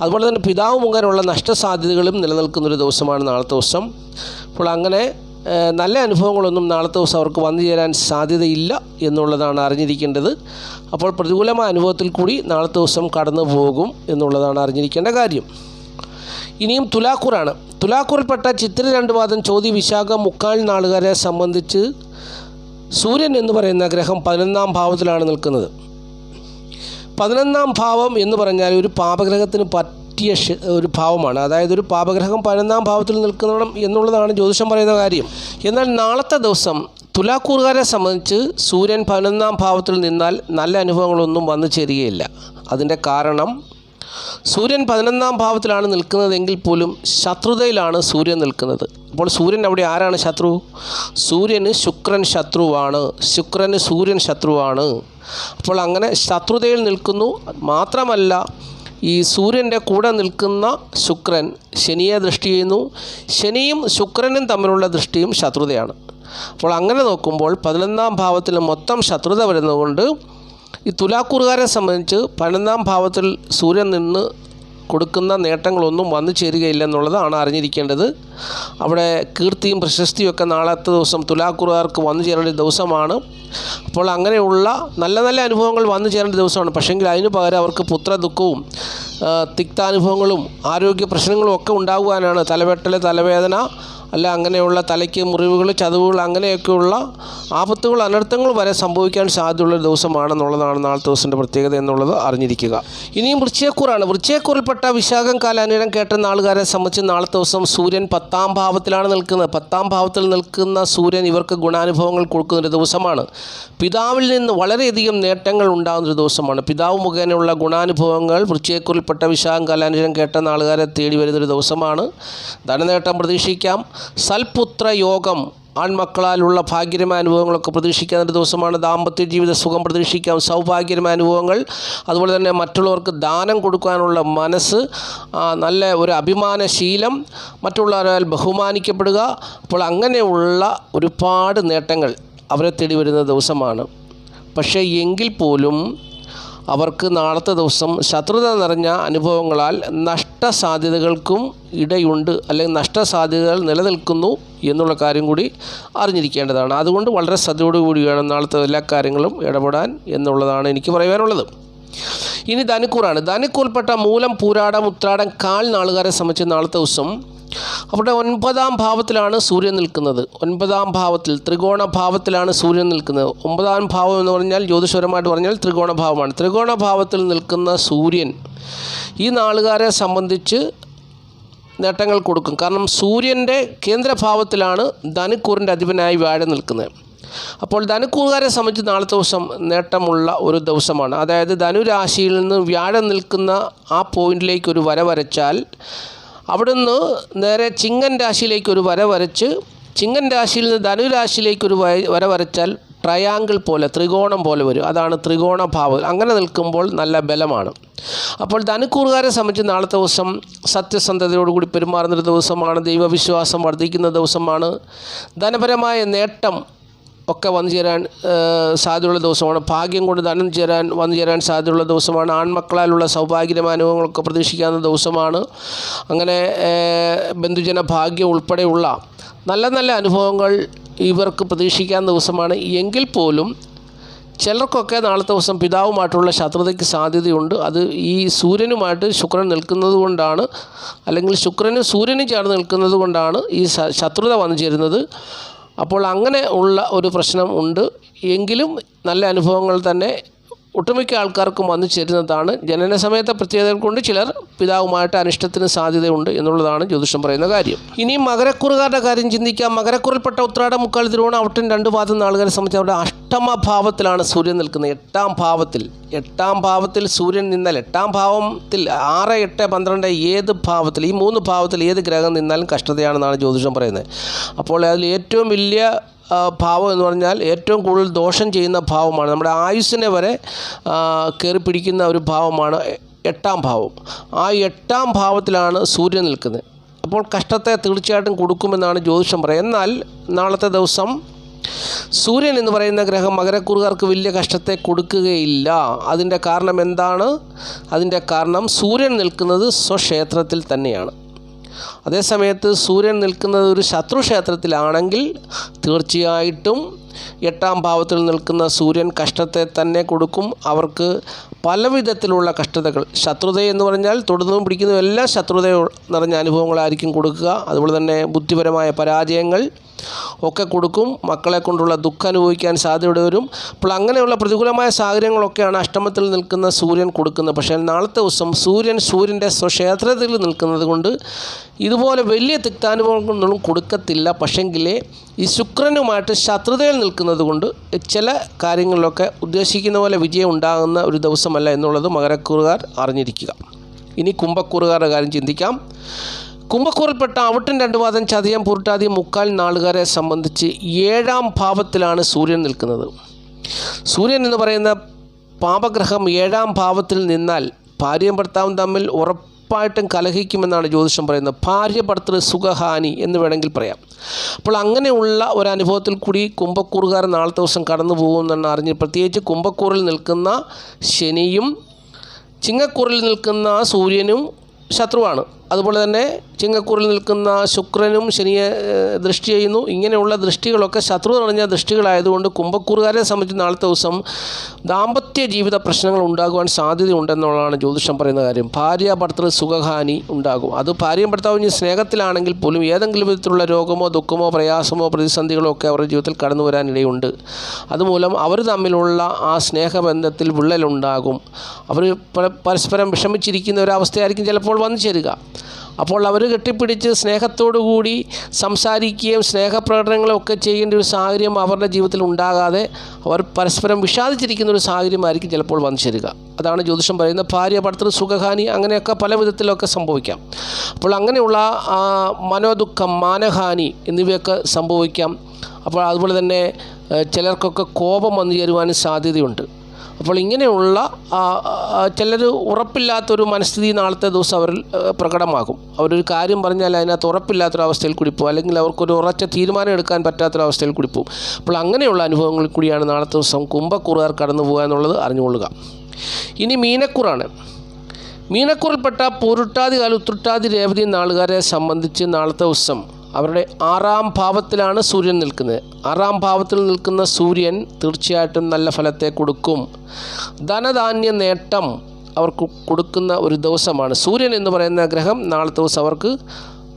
അതുപോലെ തന്നെ പിതാവ് മുഖേനുള്ള നഷ്ടസാധ്യതകളും നിലനിൽക്കുന്നൊരു ദിവസമാണ് നാളത്തെ ദിവസം. അപ്പോൾ അങ്ങനെ നല്ല അനുഭവങ്ങളൊന്നും നാളത്തെ ദിവസം അവർക്ക് വന്നു ചേരാൻ സാധ്യതയില്ല എന്നുള്ളതാണ് അറിഞ്ഞിരിക്കേണ്ടത്. അപ്പോൾ പ്രതികൂലമായ അനുഭവത്തിൽ കൂടി നാളത്തെ ദിവസം കടന്നു പോകും എന്നുള്ളതാണ് അറിഞ്ഞിരിക്കേണ്ട കാര്യം. ഇനിയും തുലാക്കൂറാണ്. തുലാക്കൂറിൽപ്പെട്ട ചിത്ര രണ്ട് വാദം ചോതി വിശാഖ മുക്കാൽ നാളുകാരെ സംബന്ധിച്ച് സൂര്യൻ എന്ന് പറയുന്ന ഗ്രഹം പതിനൊന്നാം ഭാവത്തിലാണ് നിൽക്കുന്നത്. പതിനൊന്നാം ഭാവം എന്ന് പറഞ്ഞാൽ ഒരു പാപഗ്രഹത്തിന് പറ്റിയ ഒരു ഭാവമാണ്. അതായത് ഒരു പാപഗ്രഹം പതിനൊന്നാം ഭാവത്തിൽ നിൽക്കണം എന്നുള്ളതാണ് ജ്യോതിഷം പറയുന്ന കാര്യം. എന്നാൽ നാളത്തെ ദിവസം തുലാക്കൂറുകാരെ സംബന്ധിച്ച് സൂര്യൻ പതിനൊന്നാം ഭാവത്തിൽ നിന്നാൽ നല്ല അനുഭവങ്ങളൊന്നും വന്നു ചേരുകയില്ല. അതിന്റെ കാരണം സൂര്യൻ പതിനൊന്നാം ഭാവത്തിലാണ് നിൽക്കുന്നതെങ്കിൽ പോലും ശത്രുതയിലാണ് സൂര്യൻ നിൽക്കുന്നത്. അപ്പോൾ സൂര്യൻ അവിടെ ആരാണ് ശത്രു? സൂര്യന് ശുക്രൻ ശത്രുവാണ്. ശുക്രന് സൂര്യൻ ശത്രുവാണ്. അപ്പോൾ അങ്ങനെ ശത്രുതയിൽ നിൽക്കുന്നു. മാത്രമല്ല ഈ സൂര്യന്റെ കൂടെ നിൽക്കുന്ന ശുക്രൻ ശനിയെ ദൃഷ്ടി ചെയ്യുന്നു. ശനിയും ശുക്രനും തമ്മിലുള്ള ദൃഷ്ടിയും ശത്രുതയാണ്. അപ്പോൾ അങ്ങനെ നോക്കുമ്പോൾ പതിനൊന്നാം ഭാവത്തിൽ മൊത്തം ശത്രുത വരുന്നതുകൊണ്ട് ഈ തുലാക്കൂറുകാരെ സംബന്ധിച്ച് പതിനൊന്നാം ഭാവത്തിൽ സൂര്യൻ നിന്ന് കൊടുക്കുന്ന നേട്ടങ്ങളൊന്നും വന്നു ചേരുകയില്ല എന്നുള്ളതാണ് അറിഞ്ഞിരിക്കേണ്ടത്. അവിടെ കീർത്തിയും പ്രശസ്തിയും ഒക്കെ നാളത്തെ ദിവസം തുലാക്കുറുകാർക്ക് വന്നു ചേരേണ്ട ദിവസമാണ്. അപ്പോൾ അങ്ങനെയുള്ള നല്ല നല്ല അനുഭവങ്ങൾ വന്നു ചേരേണ്ട ദിവസമാണ്. പക്ഷേങ്കിൽ അതിന് പകരം അവർക്ക് പുത്രദുഃഖവും ദുഃഖവും തിക്താനുഭവങ്ങളും ആരോഗ്യ പ്രശ്നങ്ങളും ഒക്കെ ഉണ്ടാകുവാനാണ് തലവെട്ടൽ തലവേദന അല്ല അങ്ങനെയുള്ള തലയ്ക്ക് മുറിവുകൾ ചതവുകൾ അങ്ങനെയൊക്കെയുള്ള ആപത്തുകൾ അനർത്ഥങ്ങൾ വരെ സംഭവിക്കാൻ സാധ്യതയുള്ള ദിവസമാണെന്നുള്ളതാണ് നാളത്തെ ദിവസത്തിന്റെ പ്രത്യേകത എന്നുള്ളത് അറിഞ്ഞിരിക്കുക. ഇനിയും വൃശ്ചയക്കൂറാണ് വൃശ്ചയക്കൂറിൽപ്പെട്ട വിശാഖം കാലാനുരം കേട്ട നാളുകാരെ സംബന്ധിച്ച് നാളത്തെ ദിവസം സൂര്യൻ പത്താം ഭാവത്തിലാണ് നിൽക്കുന്നത്. പത്താം ഭാവത്തിൽ നിൽക്കുന്ന സൂര്യൻ ഇവർക്ക് ഗുണാനുഭവങ്ങൾ കൊടുക്കുന്ന ഒരു ദിവസമാണ്. പിതാവിൽ നിന്ന് വളരെയധികം നേട്ടങ്ങൾ ഉണ്ടാകുന്ന ഒരു ദിവസമാണ്. പിതാവ് മുഖേനയുള്ള ഗുണാനുഭവങ്ങൾ വൃശ്ചയക്കൂറിൽപ്പെട്ട വിശാഖം കാലാനുരം കേട്ട നാളുകാരെ തേടി വരുന്നൊരു ദിവസമാണ്. ധനനേട്ടം പ്രതീക്ഷിക്കാം. സൽപുത്ര യോഗം ആൺമക്കളാലുള്ള ഭാഗ്യരമായ അനുഭവങ്ങളൊക്കെ പ്രതീക്ഷിക്കാൻ ഒരു ദിവസമാണ്. ദാമ്പത്യ ജീവിത സുഖം പ്രതീക്ഷിക്കാം. സൗഭാഗ്യരമായ അനുഭവങ്ങൾ. അതുപോലെ തന്നെ മറ്റുള്ളവർക്ക് ദാനം കൊടുക്കാനുള്ള മനസ്സ് നല്ല ഒരു അഭിമാനശീലം മറ്റുള്ളവരാൽ ബഹുമാനിക്കപ്പെടുക. അപ്പോൾ അങ്ങനെയുള്ള ഒരുപാട് നേട്ടങ്ങൾ അവരെ തേടി വരുന്ന ദിവസമാണ്. പക്ഷേ എങ്കിൽ പോലും അവർക്ക് നാളത്തെ ദിവസം ശത്രുത നിറഞ്ഞ അനുഭവങ്ങളാൽ നഷ്ടസാധ്യതകൾക്കും ഇടയുണ്ട് അല്ലെങ്കിൽ നഷ്ടസാധ്യതകൾ നിലനിൽക്കുന്നു എന്നുള്ള കാര്യം കൂടി അറിഞ്ഞിരിക്കേണ്ടതാണ്. അതുകൊണ്ട് വളരെ ശ്രദ്ധയോടുകൂടി വേണം നാളത്തെ എല്ലാ കാര്യങ്ങളും ഇടപെടാൻ എന്നുള്ളതാണ് എനിക്ക് പറയാനുള്ളത്. ഇനി ധനുക്കൂറാണ്. ധനുക്കൂർപ്പെട്ട മൂലം പൂരാടം ഉത്രാടം കാൽ നാളുകാരെ സംബന്ധിച്ച് നാളത്തെ ദിവസം അവിടെ ഒൻപതാം ഭാവത്തിലാണ് സൂര്യൻ നിൽക്കുന്നത്. ഒൻപതാം ഭാവത്തിൽ ത്രികോണ ഭാവത്തിലാണ് സൂര്യൻ നിൽക്കുന്നത്. ഒമ്പതാം ഭാവം എന്ന് പറഞ്ഞാൽ ജ്യോതിഷപരമായിട്ട് പറഞ്ഞാൽ ത്രികോണ ഭാവമാണ്. ത്രികോണ ഭാവത്തിൽ നിൽക്കുന്ന സൂര്യൻ ഈ നാളുകാരെ സംബന്ധിച്ച് നേട്ടങ്ങൾ കൊടുക്കും. കാരണം സൂര്യന്റെ കേന്ദ്രഭാവത്തിലാണ് ധനുക്കൂറിന്റെ അധിപനായി വ്യാഴം നിൽക്കുന്നത്. അപ്പോൾ ധനുക്കൂറുകാരെ സംബന്ധിച്ച് നാളത്തെ ദിവസം നേട്ടമുള്ള ഒരു ദിവസമാണ്. അതായത് ധനുരാശിയിൽ നിന്ന് വ്യാഴം നിൽക്കുന്ന ആ പോയിന്റിലേക്ക് ഒരു വര വരച്ചാൽ അവിടുന്ന് നേരെ ചിങ്ങൻ രാശിയിലേക്ക് ഒരു വര വരച്ച് ചിങ്ങൻ രാശിയിൽ നിന്ന് ധനുരാശിയിലേക്ക് ഒരു വര വര വരച്ചാൽ ട്രയാങ്കിൾ പോലെ ത്രികോണം പോലെ വരും. അതാണ് ത്രികോണ ഭാവം അങ്ങനെ നിൽക്കുമ്പോൾ നല്ല ബലമാണ്. അപ്പോൾ ധനുക്കൂറുകാരെ സംബന്ധിച്ച് നാളത്തെ ദിവസം സത്യസന്ധതയോടുകൂടി പെരുമാറുന്നൊരു ദിവസമാണ്. ദൈവവിശ്വാസം വർദ്ധിക്കുന്ന ദിവസമാണ്. ധനപരമായ നേട്ടം ഒക്കെ വന്നു ചേരാൻ സാധ്യതയുള്ള ദിവസമാണ്. ഭാഗ്യം കൊണ്ട് ധനം ചേരാൻ വന്നു ചേരാൻ സാധ്യതയുള്ള ദിവസമാണ്. ആൺമക്കളാലുള്ള സൗഭാഗ്യമാനുഭവങ്ങളൊക്കെ പ്രതീക്ഷിക്കാവുന്ന ദിവസമാണ്. അങ്ങനെ ബന്ധുജന ഭാഗ്യം ഉൾപ്പെടെയുള്ള നല്ല നല്ല അനുഭവങ്ങൾ ഇവർക്ക് പ്രതീക്ഷിക്കാവുന്ന ദിവസമാണ്. എങ്കിൽ പോലും ചിലർക്കൊക്കെ നാളത്തെ ദിവസം പിതാവുമായിട്ടുള്ള ശത്രുതയ്ക്ക് സാധ്യതയുണ്ട്. അത് ഈ സൂര്യനുമായിട്ട് ശുക്രൻ നിൽക്കുന്നത് കൊണ്ടാണ് അല്ലെങ്കിൽ ശുക്രനും സൂര്യനും ചേർന്ന് നിൽക്കുന്നത് കൊണ്ടാണ് ഈ ശത്രുത വന്നു ചേരുന്നത്. അപ്പോൾ അങ്ങനെ ഉള്ള ഒരു പ്രശ്നം ഉണ്ട്. എങ്കിലും നല്ല അനുഭവങ്ങൾ തന്നെ ഒട്ടുമിക്ക ആൾക്കാർക്കും വന്നു ചേരുന്നതാണ്. ജനന സമയത്തെ പ്രത്യേകതകൾ കൊണ്ട് ചിലർ പിതാവുമായിട്ട് അനിഷ്ടത്തിന് സാധ്യതയുണ്ട് എന്നുള്ളതാണ് ജ്യോതിഷം പറയുന്ന കാര്യം. ഇനി മകരക്കുറുകാരുടെ കാര്യം ചിന്തിക്കാം. മകരക്കുറിൽപ്പെട്ട ഉത്രാട മുക്കാൽ തിരുവോണം അവട്ടൻ രണ്ട് പാദം നാളുകാരെ സംബന്ധിച്ച് അഷ്ടമ ഭാവത്തിലാണ് സൂര്യൻ നിൽക്കുന്നത്. എട്ടാം ഭാവത്തിൽ എട്ടാം ഭാവത്തിൽ സൂര്യൻ നിന്നാൽ എട്ടാം ഭാവത്തിൽ ആറ് എട്ട് പന്ത്രണ്ട് ഏത് ഭാവത്തിൽ ഈ മൂന്ന് ഭാവത്തിൽ ഏത് ഗ്രഹം നിന്നാലും കഷ്ടതയാണെന്നാണ് ജ്യോതിഷം പറയുന്നത്. അപ്പോൾ അതിൽ ഏറ്റവും വലിയ ഭാവം എന്ന് പറഞ്ഞാൽ ഏറ്റവും കൂടുതൽ ദോഷം ചെയ്യുന്ന ഭാവമാണ്. നമ്മുടെ ആയുസ്സിനെ വരെ കയറി പിടിക്കുന്ന ഒരു ഭാവമാണ് എട്ടാം ഭാവം. ആ എട്ടാം ഭാവത്തിലാണ് സൂര്യൻ നിൽക്കുന്നത്. അപ്പോൾ കഷ്ടത്തെ തീർച്ചയായിട്ടും കൊടുക്കുമെന്നാണ് ജ്യോതിഷം പറയുന്നത്. എന്നാൽ നാളത്തെ ദിവസം സൂര്യൻ എന്ന് പറയുന്ന ഗ്രഹം മകരക്കുറുകാർക്ക് വലിയ കഷ്ടത്തെ കൊടുക്കുകയില്ല. അതിന്റെ കാരണം എന്താണ്? അതിന്റെ കാരണം സൂര്യൻ നിൽക്കുന്നത് സ്വക്ഷേത്രത്തിൽ തന്നെയാണ്. അതേസമയത്ത് സൂര്യൻ നിൽക്കുന്നത് ഒരു ശത്രുക്ഷേത്രത്തിലാണെങ്കിൽ തീർച്ചയായിട്ടും എട്ടാം ഭാവത്തിൽ നിൽക്കുന്ന സൂര്യൻ കഷ്ടത്തെ തന്നെ കൊടുക്കും. അവർക്ക് പല വിധത്തിലുള്ള കഷ്ടതകൾ. ശത്രുത എന്ന് പറഞ്ഞാൽ തൊടുന്നതും പിടിക്കുന്നതും എല്ലാ ശത്രുത നിറഞ്ഞ അനുഭവങ്ങളായിരിക്കും കൊടുക്കുക. അതുപോലെ തന്നെ ബുദ്ധിപരമായ പരാജയങ്ങൾ ഒക്കെ കൊടുക്കും. മക്കളെ കൊണ്ടുള്ള ദുഃഖം അനുഭവിക്കാൻ സാധ്യത വരും അപ്പോൾ അങ്ങനെയുള്ള പ്രതികൂലമായ സാഹചര്യങ്ങളൊക്കെയാണ് അഷ്ടമത്തിൽ നിൽക്കുന്ന സൂര്യൻ കൊടുക്കുന്നത്. പക്ഷേ നാളത്തെ ദിവസം സൂര്യൻ സൂര്യന്റെ സ്വക്ഷേത്രത്തിൽ നിൽക്കുന്നത് കൊണ്ട് ഇതുപോലെ വലിയ തിക്താനുഭവങ്ങളൊന്നും കൊടുക്കത്തില്ല. പക്ഷെങ്കിലേ ഈ ശുക്രനുമായിട്ട് ശത്രുതയിൽ നിൽക്കുന്നത് കൊണ്ട് ചില കാര്യങ്ങളിലൊക്കെ ഉദ്ദേശിക്കുന്ന പോലെ വിജയം ഉണ്ടാകുന്ന ഒരു ദിവസമല്ല എന്നുള്ളത് മകരക്കൂറുകാർ അറിഞ്ഞിരിക്കുക. ഇനി കുംഭക്കൂറുകാരുടെ കാര്യം ചിന്തിക്കാം. കുംഭക്കൂറിൽപ്പെട്ട അവിട്ടൻ രണ്ടുപാദം ചതയം പുരുട്ടാതി മുക്കാൽ നാളുകാരെ സംബന്ധിച്ച് ഏഴാം ഭാവത്തിലാണ് സൂര്യൻ നിൽക്കുന്നത്. സൂര്യൻ എന്ന് പറയുന്ന പാപഗ്രഹം ഏഴാം ഭാവത്തിൽ നിന്നാൽ ഭാര്യയും ഭർത്താവും തമ്മിൽ ഉറപ്പായിട്ടും കലഹിക്കുമെന്നാണ് ജ്യോതിഷം പറയുന്നത്. ഭാര്യ ഭർത്തൃ സുഖഹാനി എന്ന് വേണമെങ്കിൽ പറയാം. അപ്പോൾ അങ്ങനെയുള്ള അനുഭവത്തിൽ കൂടി കുംഭക്കൂറുകാരൻ നാളത്തെ ദിവസം കടന്നു പോകുമെന്നാണ് അറിഞ്ഞ് പ്രത്യേകിച്ച് കുംഭക്കൂറിൽ നിൽക്കുന്ന ശനിയും ചിങ്ങക്കൂറിൽ നിൽക്കുന്ന സൂര്യനും ശത്രുവാണ്. അതുപോലെ തന്നെ ചിങ്ങക്കൂറിൽ നിൽക്കുന്ന ശുക്രനും ശനിയെ ദൃഷ്ടി ചെയ്യുന്നു. ഇങ്ങനെയുള്ള ദൃഷ്ടികളൊക്കെ ശത്രു നിറഞ്ഞ ദൃഷ്ടികളായതുകൊണ്ട് കുംഭക്കൂറുകാരെ സംബന്ധിച്ച് നാളത്തെ ദിവസം ദാമ്പത്യ ജീവിത പ്രശ്നങ്ങൾ ഉണ്ടാകുവാൻ സാധ്യതയുണ്ടെന്നുള്ളതാണ് ജ്യോതിഷം പറയുന്ന കാര്യം. ഭാര്യ ഭർത്തൃ സുഖഹാനി ഉണ്ടാകും. അത് ഭാര്യ ഭർത്താവും ഇനി സ്നേഹത്തിലാണെങ്കിൽ പോലും ഏതെങ്കിലും വിധത്തിലുള്ള രോഗമോ ദുഃഖമോ പ്രയാസമോ പ്രതിസന്ധികളോ ഒക്കെ അവരുടെ ജീവിതത്തിൽ കടന്നു വരാനിടയുണ്ട്. അതുമൂലം അവർ തമ്മിലുള്ള ആ സ്നേഹബന്ധത്തിൽ വിള്ളലുണ്ടാകും. അവർ പരസ്പരം വിഷമിച്ചിരിക്കുന്ന ഒരവസ്ഥയായിരിക്കും ചിലപ്പോൾ വന്നു ചേരുക. അപ്പോൾ അവർ കെട്ടിപ്പിടിച്ച് സ്നേഹത്തോടു കൂടി സംസാരിക്കുകയും സ്നേഹപ്രകടനങ്ങളും ഒക്കെ ചെയ്യേണ്ട ഒരു സാഹചര്യം അവരുടെ ജീവിതത്തിൽ ഉണ്ടാകാതെ അവർ പരസ്പരം വിഷാദിച്ചിരിക്കുന്ന ഒരു സാഹചര്യമായിരിക്കും ചിലപ്പോൾ വന്നു ചേരുക. അതാണ് ജ്യോതിഷം പറയുന്നത്. ഭാര്യ ഭർത്തൃ സുഖഹാനി അങ്ങനെയൊക്കെ പല വിധത്തിലൊക്കെ സംഭവിക്കാം. അപ്പോൾ അങ്ങനെയുള്ള മനോദുഃഖം മാനഹാനി എന്നിവയൊക്കെ സംഭവിക്കാം. അപ്പോൾ അതുപോലെ തന്നെ ചിലർക്കൊക്കെ കോപം വന്നു ചേരുവാനും സാധ്യതയുണ്ട്. അപ്പോൾ ഇങ്ങനെയുള്ള ചിലർ ഉറപ്പില്ലാത്തൊരു മനസ്ഥിതി നാളത്തെ ദിവസം അവരിൽ പ്രകടമാകും. അവരൊരു കാര്യം പറഞ്ഞാൽ അതിനകത്ത് ഉറപ്പില്ലാത്തൊരവസ്ഥയിൽ കൂടി പോകും. അല്ലെങ്കിൽ അവർക്കൊരു ഉറച്ച തീരുമാനം എടുക്കാൻ പറ്റാത്തൊരവസ്ഥയിൽ കൂടി പോകും. അപ്പോൾ അങ്ങനെയുള്ള അനുഭവങ്ങളിൽ കൂടിയാണ് നാളത്തെ ദിവസം കുംഭക്കുറുകാർ കടന്നു പോകുക എന്നുള്ളത് അറിഞ്ഞുകൊള്ളുക. ഇനി മീനക്കുറാണ്. മീനക്കുറിൽപ്പെട്ട പൂരുട്ടാതി കാല രേവതി നാളുകാരെ സംബന്ധിച്ച് നാളത്തെ ദിവസം അവരുടെ ആറാം ഭാവത്തിലാണ് സൂര്യൻ നിൽക്കുന്നത്. ആറാം ഭാവത്തിൽ നിൽക്കുന്ന സൂര്യൻ തീർച്ചയായിട്ടും നല്ല ഫലത്തെ കൊടുക്കും. ധനധാന്യ നേട്ടം അവർക്ക് കൊടുക്കുന്ന ഒരു ദിവസമാണ്. സൂര്യൻ എന്ന് പറയുന്ന ഗ്രഹം നാളത്തെ ദിവസം അവർക്ക്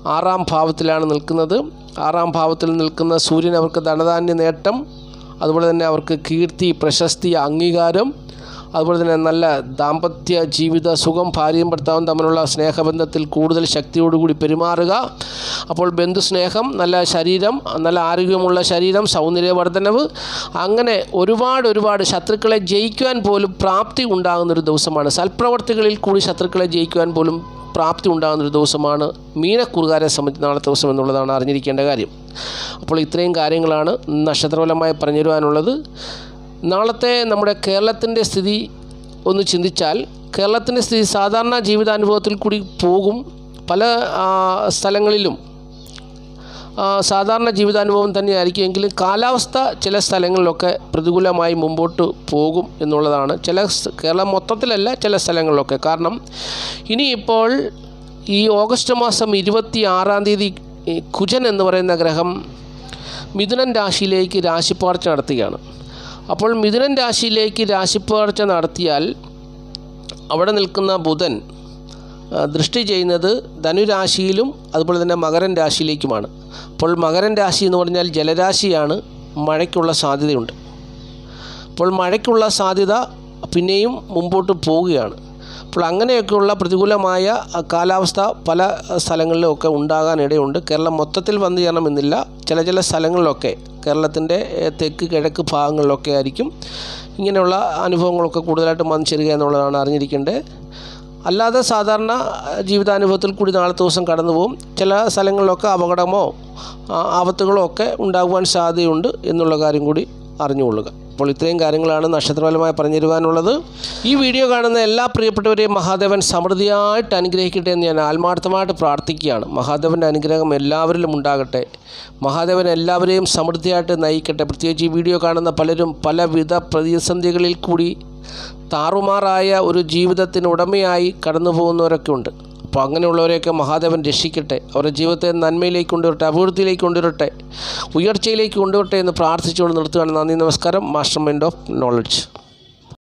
ആറാം ഭാവത്തിലാണ് നിൽക്കുന്നത്. ആറാം ഭാവത്തിൽ നിൽക്കുന്ന സൂര്യൻ അവർക്ക് ധനധാന്യ നേട്ടം അതുപോലെ തന്നെ അവർക്ക് കീർത്തി പ്രശസ്തി അംഗീകാരം അതുപോലെ തന്നെ നല്ല ദാമ്പത്യ ജീവിത സുഖം ഭാര്യയും ഭർത്താവും തമ്മിലുള്ള സ്നേഹബന്ധത്തിൽ കൂടുതൽ ശക്തിയോടുകൂടി പെരുമാറുക. അപ്പോൾ ബന്ധുസ്നേഹം നല്ല ശരീരം നല്ല ആരോഗ്യമുള്ള ശരീരം സൗന്ദര്യവർദ്ധനവ് അങ്ങനെ ഒരുപാട് ഒരുപാട് ശത്രുക്കളെ ജയിക്കുവാൻ പോലും പ്രാപ്തി ഉണ്ടാകുന്നൊരു ദിവസമാണ്. സൽപ്രവർത്തികളിൽ കൂടി ശത്രുക്കളെ ജയിക്കുവാൻ പോലും പ്രാപ്തി ഉണ്ടാകുന്നൊരു ദിവസമാണ് മീനക്കുറുകാരെ സംബന്ധിച്ച് നാളത്തെ ദിവസം എന്നുള്ളതാണ് അറിഞ്ഞിരിക്കേണ്ട കാര്യം. അപ്പോൾ ഇത്രയും കാര്യങ്ങളാണ് നക്ഷത്രഫലമായി പറഞ്ഞു തരുവാനുള്ളത് നാളത്തെ നമ്മുടെ കേരളത്തിന്റെ സ്ഥിതി ഒന്ന് ചിന്തിച്ചാൽ കേരളത്തിന്റെ സ്ഥിതി സാധാരണ ജീവിതാനുഭവത്തിൽ കൂടി പോകും. പല സ്ഥലങ്ങളിലും സാധാരണ ജീവിതാനുഭവം തന്നെയായിരിക്കും എങ്കിലും കാലാവസ്ഥ ചില സ്ഥലങ്ങളിലൊക്കെ പ്രതികൂലമായി മുമ്പോട്ട് പോകും എന്നുള്ളതാണ്. ചില കേരളം മൊത്തത്തിലല്ല ചില സ്ഥലങ്ങളിലൊക്കെ. കാരണം ഇനിയിപ്പോൾ ഈ ഓഗസ്റ്റ് മാസം ഇരുപത്തി ആറാം തീയതി കുജൻ എന്ന് പറയുന്ന ഗ്രഹം മിഥുനൻ രാശിയിലേക്ക് രാശിപ്പാർച്ച നടത്തുകയാണ്. അപ്പോൾ മിഥുനൻ രാശിയിലേക്ക് രാശിപ്പകർച്ച നടത്തിയാൽ അവിടെ നിൽക്കുന്ന ബുധൻ ദൃഷ്ടി ചെയ്യുന്നത് ധനുരാശിയിലും അതുപോലെ തന്നെ മകരൻ രാശിയിലേക്കുമാണ്. അപ്പോൾ മകരൻ രാശി എന്ന് പറഞ്ഞാൽ ജലരാശിയാണ് മഴയ്ക്കുള്ള സാധ്യതയുണ്ട്. അപ്പോൾ മഴയ്ക്കുള്ള സാധ്യത പിന്നെയും മുമ്പോട്ട് പോവുകയാണ്. അപ്പോൾ അങ്ങനെയൊക്കെയുള്ള പ്രതികൂലമായ കാലാവസ്ഥ പല സ്ഥലങ്ങളിലുമൊക്കെ ഉണ്ടാകാനിടയുണ്ട് കേരളം മൊത്തത്തിൽ വന്നു ചേരണമെന്നില്ല ചില ചില സ്ഥലങ്ങളിലൊക്കെ കേരളത്തിന്റെ തെക്ക് കിഴക്ക് ഭാഗങ്ങളിലൊക്കെ ആയിരിക്കും ഇങ്ങനെയുള്ള അനുഭവങ്ങളൊക്കെ കൂടുതലായിട്ടും വന്നു ചേരുക എന്നുള്ളതാണ് അറിഞ്ഞിരിക്കേണ്ടത്. അല്ലാതെ സാധാരണ ജീവിതാനുഭവത്തിൽ കൂടി നാളത്തെ ദിവസം കടന്നു പോകും. ചില സ്ഥലങ്ങളിലൊക്കെ അപകടമോ ആപത്തുകളോ ഒക്കെ ഉണ്ടാകുവാൻ സാധ്യതയുണ്ട് എന്നുള്ള കാര്യം കൂടി അറിഞ്ഞുകൊള്ളുക. അപ്പോൾ ഇത്രയും കാര്യങ്ങളാണ് നക്ഷത്രഫലമായി പറഞ്ഞു തരുവാനുള്ളത് ഈ വീഡിയോ കാണുന്ന എല്ലാ പ്രിയപ്പെട്ടവരെയും മഹാദേവൻ സമൃദ്ധിയായിട്ട് അനുഗ്രഹിക്കട്ടെ എന്ന് ഞാൻ ആത്മാർത്ഥമായിട്ട് പ്രാർത്ഥിക്കുകയാണ്. മഹാദേവന്റെ അനുഗ്രഹം എല്ലാവരിലും ഉണ്ടാകട്ടെ. മഹാദേവൻ എല്ലാവരെയും സമൃദ്ധിയായിട്ട് നയിക്കട്ടെ. പ്രത്യേകിച്ച് ഈ വീഡിയോ കാണുന്ന പലരും പലവിധ പ്രതിസന്ധികളിൽ കൂടി താറുമാറായ ഒരു ജീവിതത്തിന് ഉടമയായി കടന്നു പോകുന്നവരൊക്കെ ഉണ്ട്. അപ്പോൾ അങ്ങനെയുള്ളവരെയൊക്കെ മഹാദേവൻ രക്ഷിക്കട്ടെ. അവരുടെ ജീവിതത്തെ നന്മയിലേക്ക് കൊണ്ടുവരട്ടെ അഭിവൃദ്ധിയിലേക്ക് കൊണ്ടുവരട്ടെ ഉയർച്ചയിലേക്ക് കൊണ്ടുവരട്ടെ എന്ന് പ്രാർത്ഥിച്ചുകൊണ്ട് നിർത്തുകയാണ്. നന്ദി നമസ്കാരം. Master mind of knowledge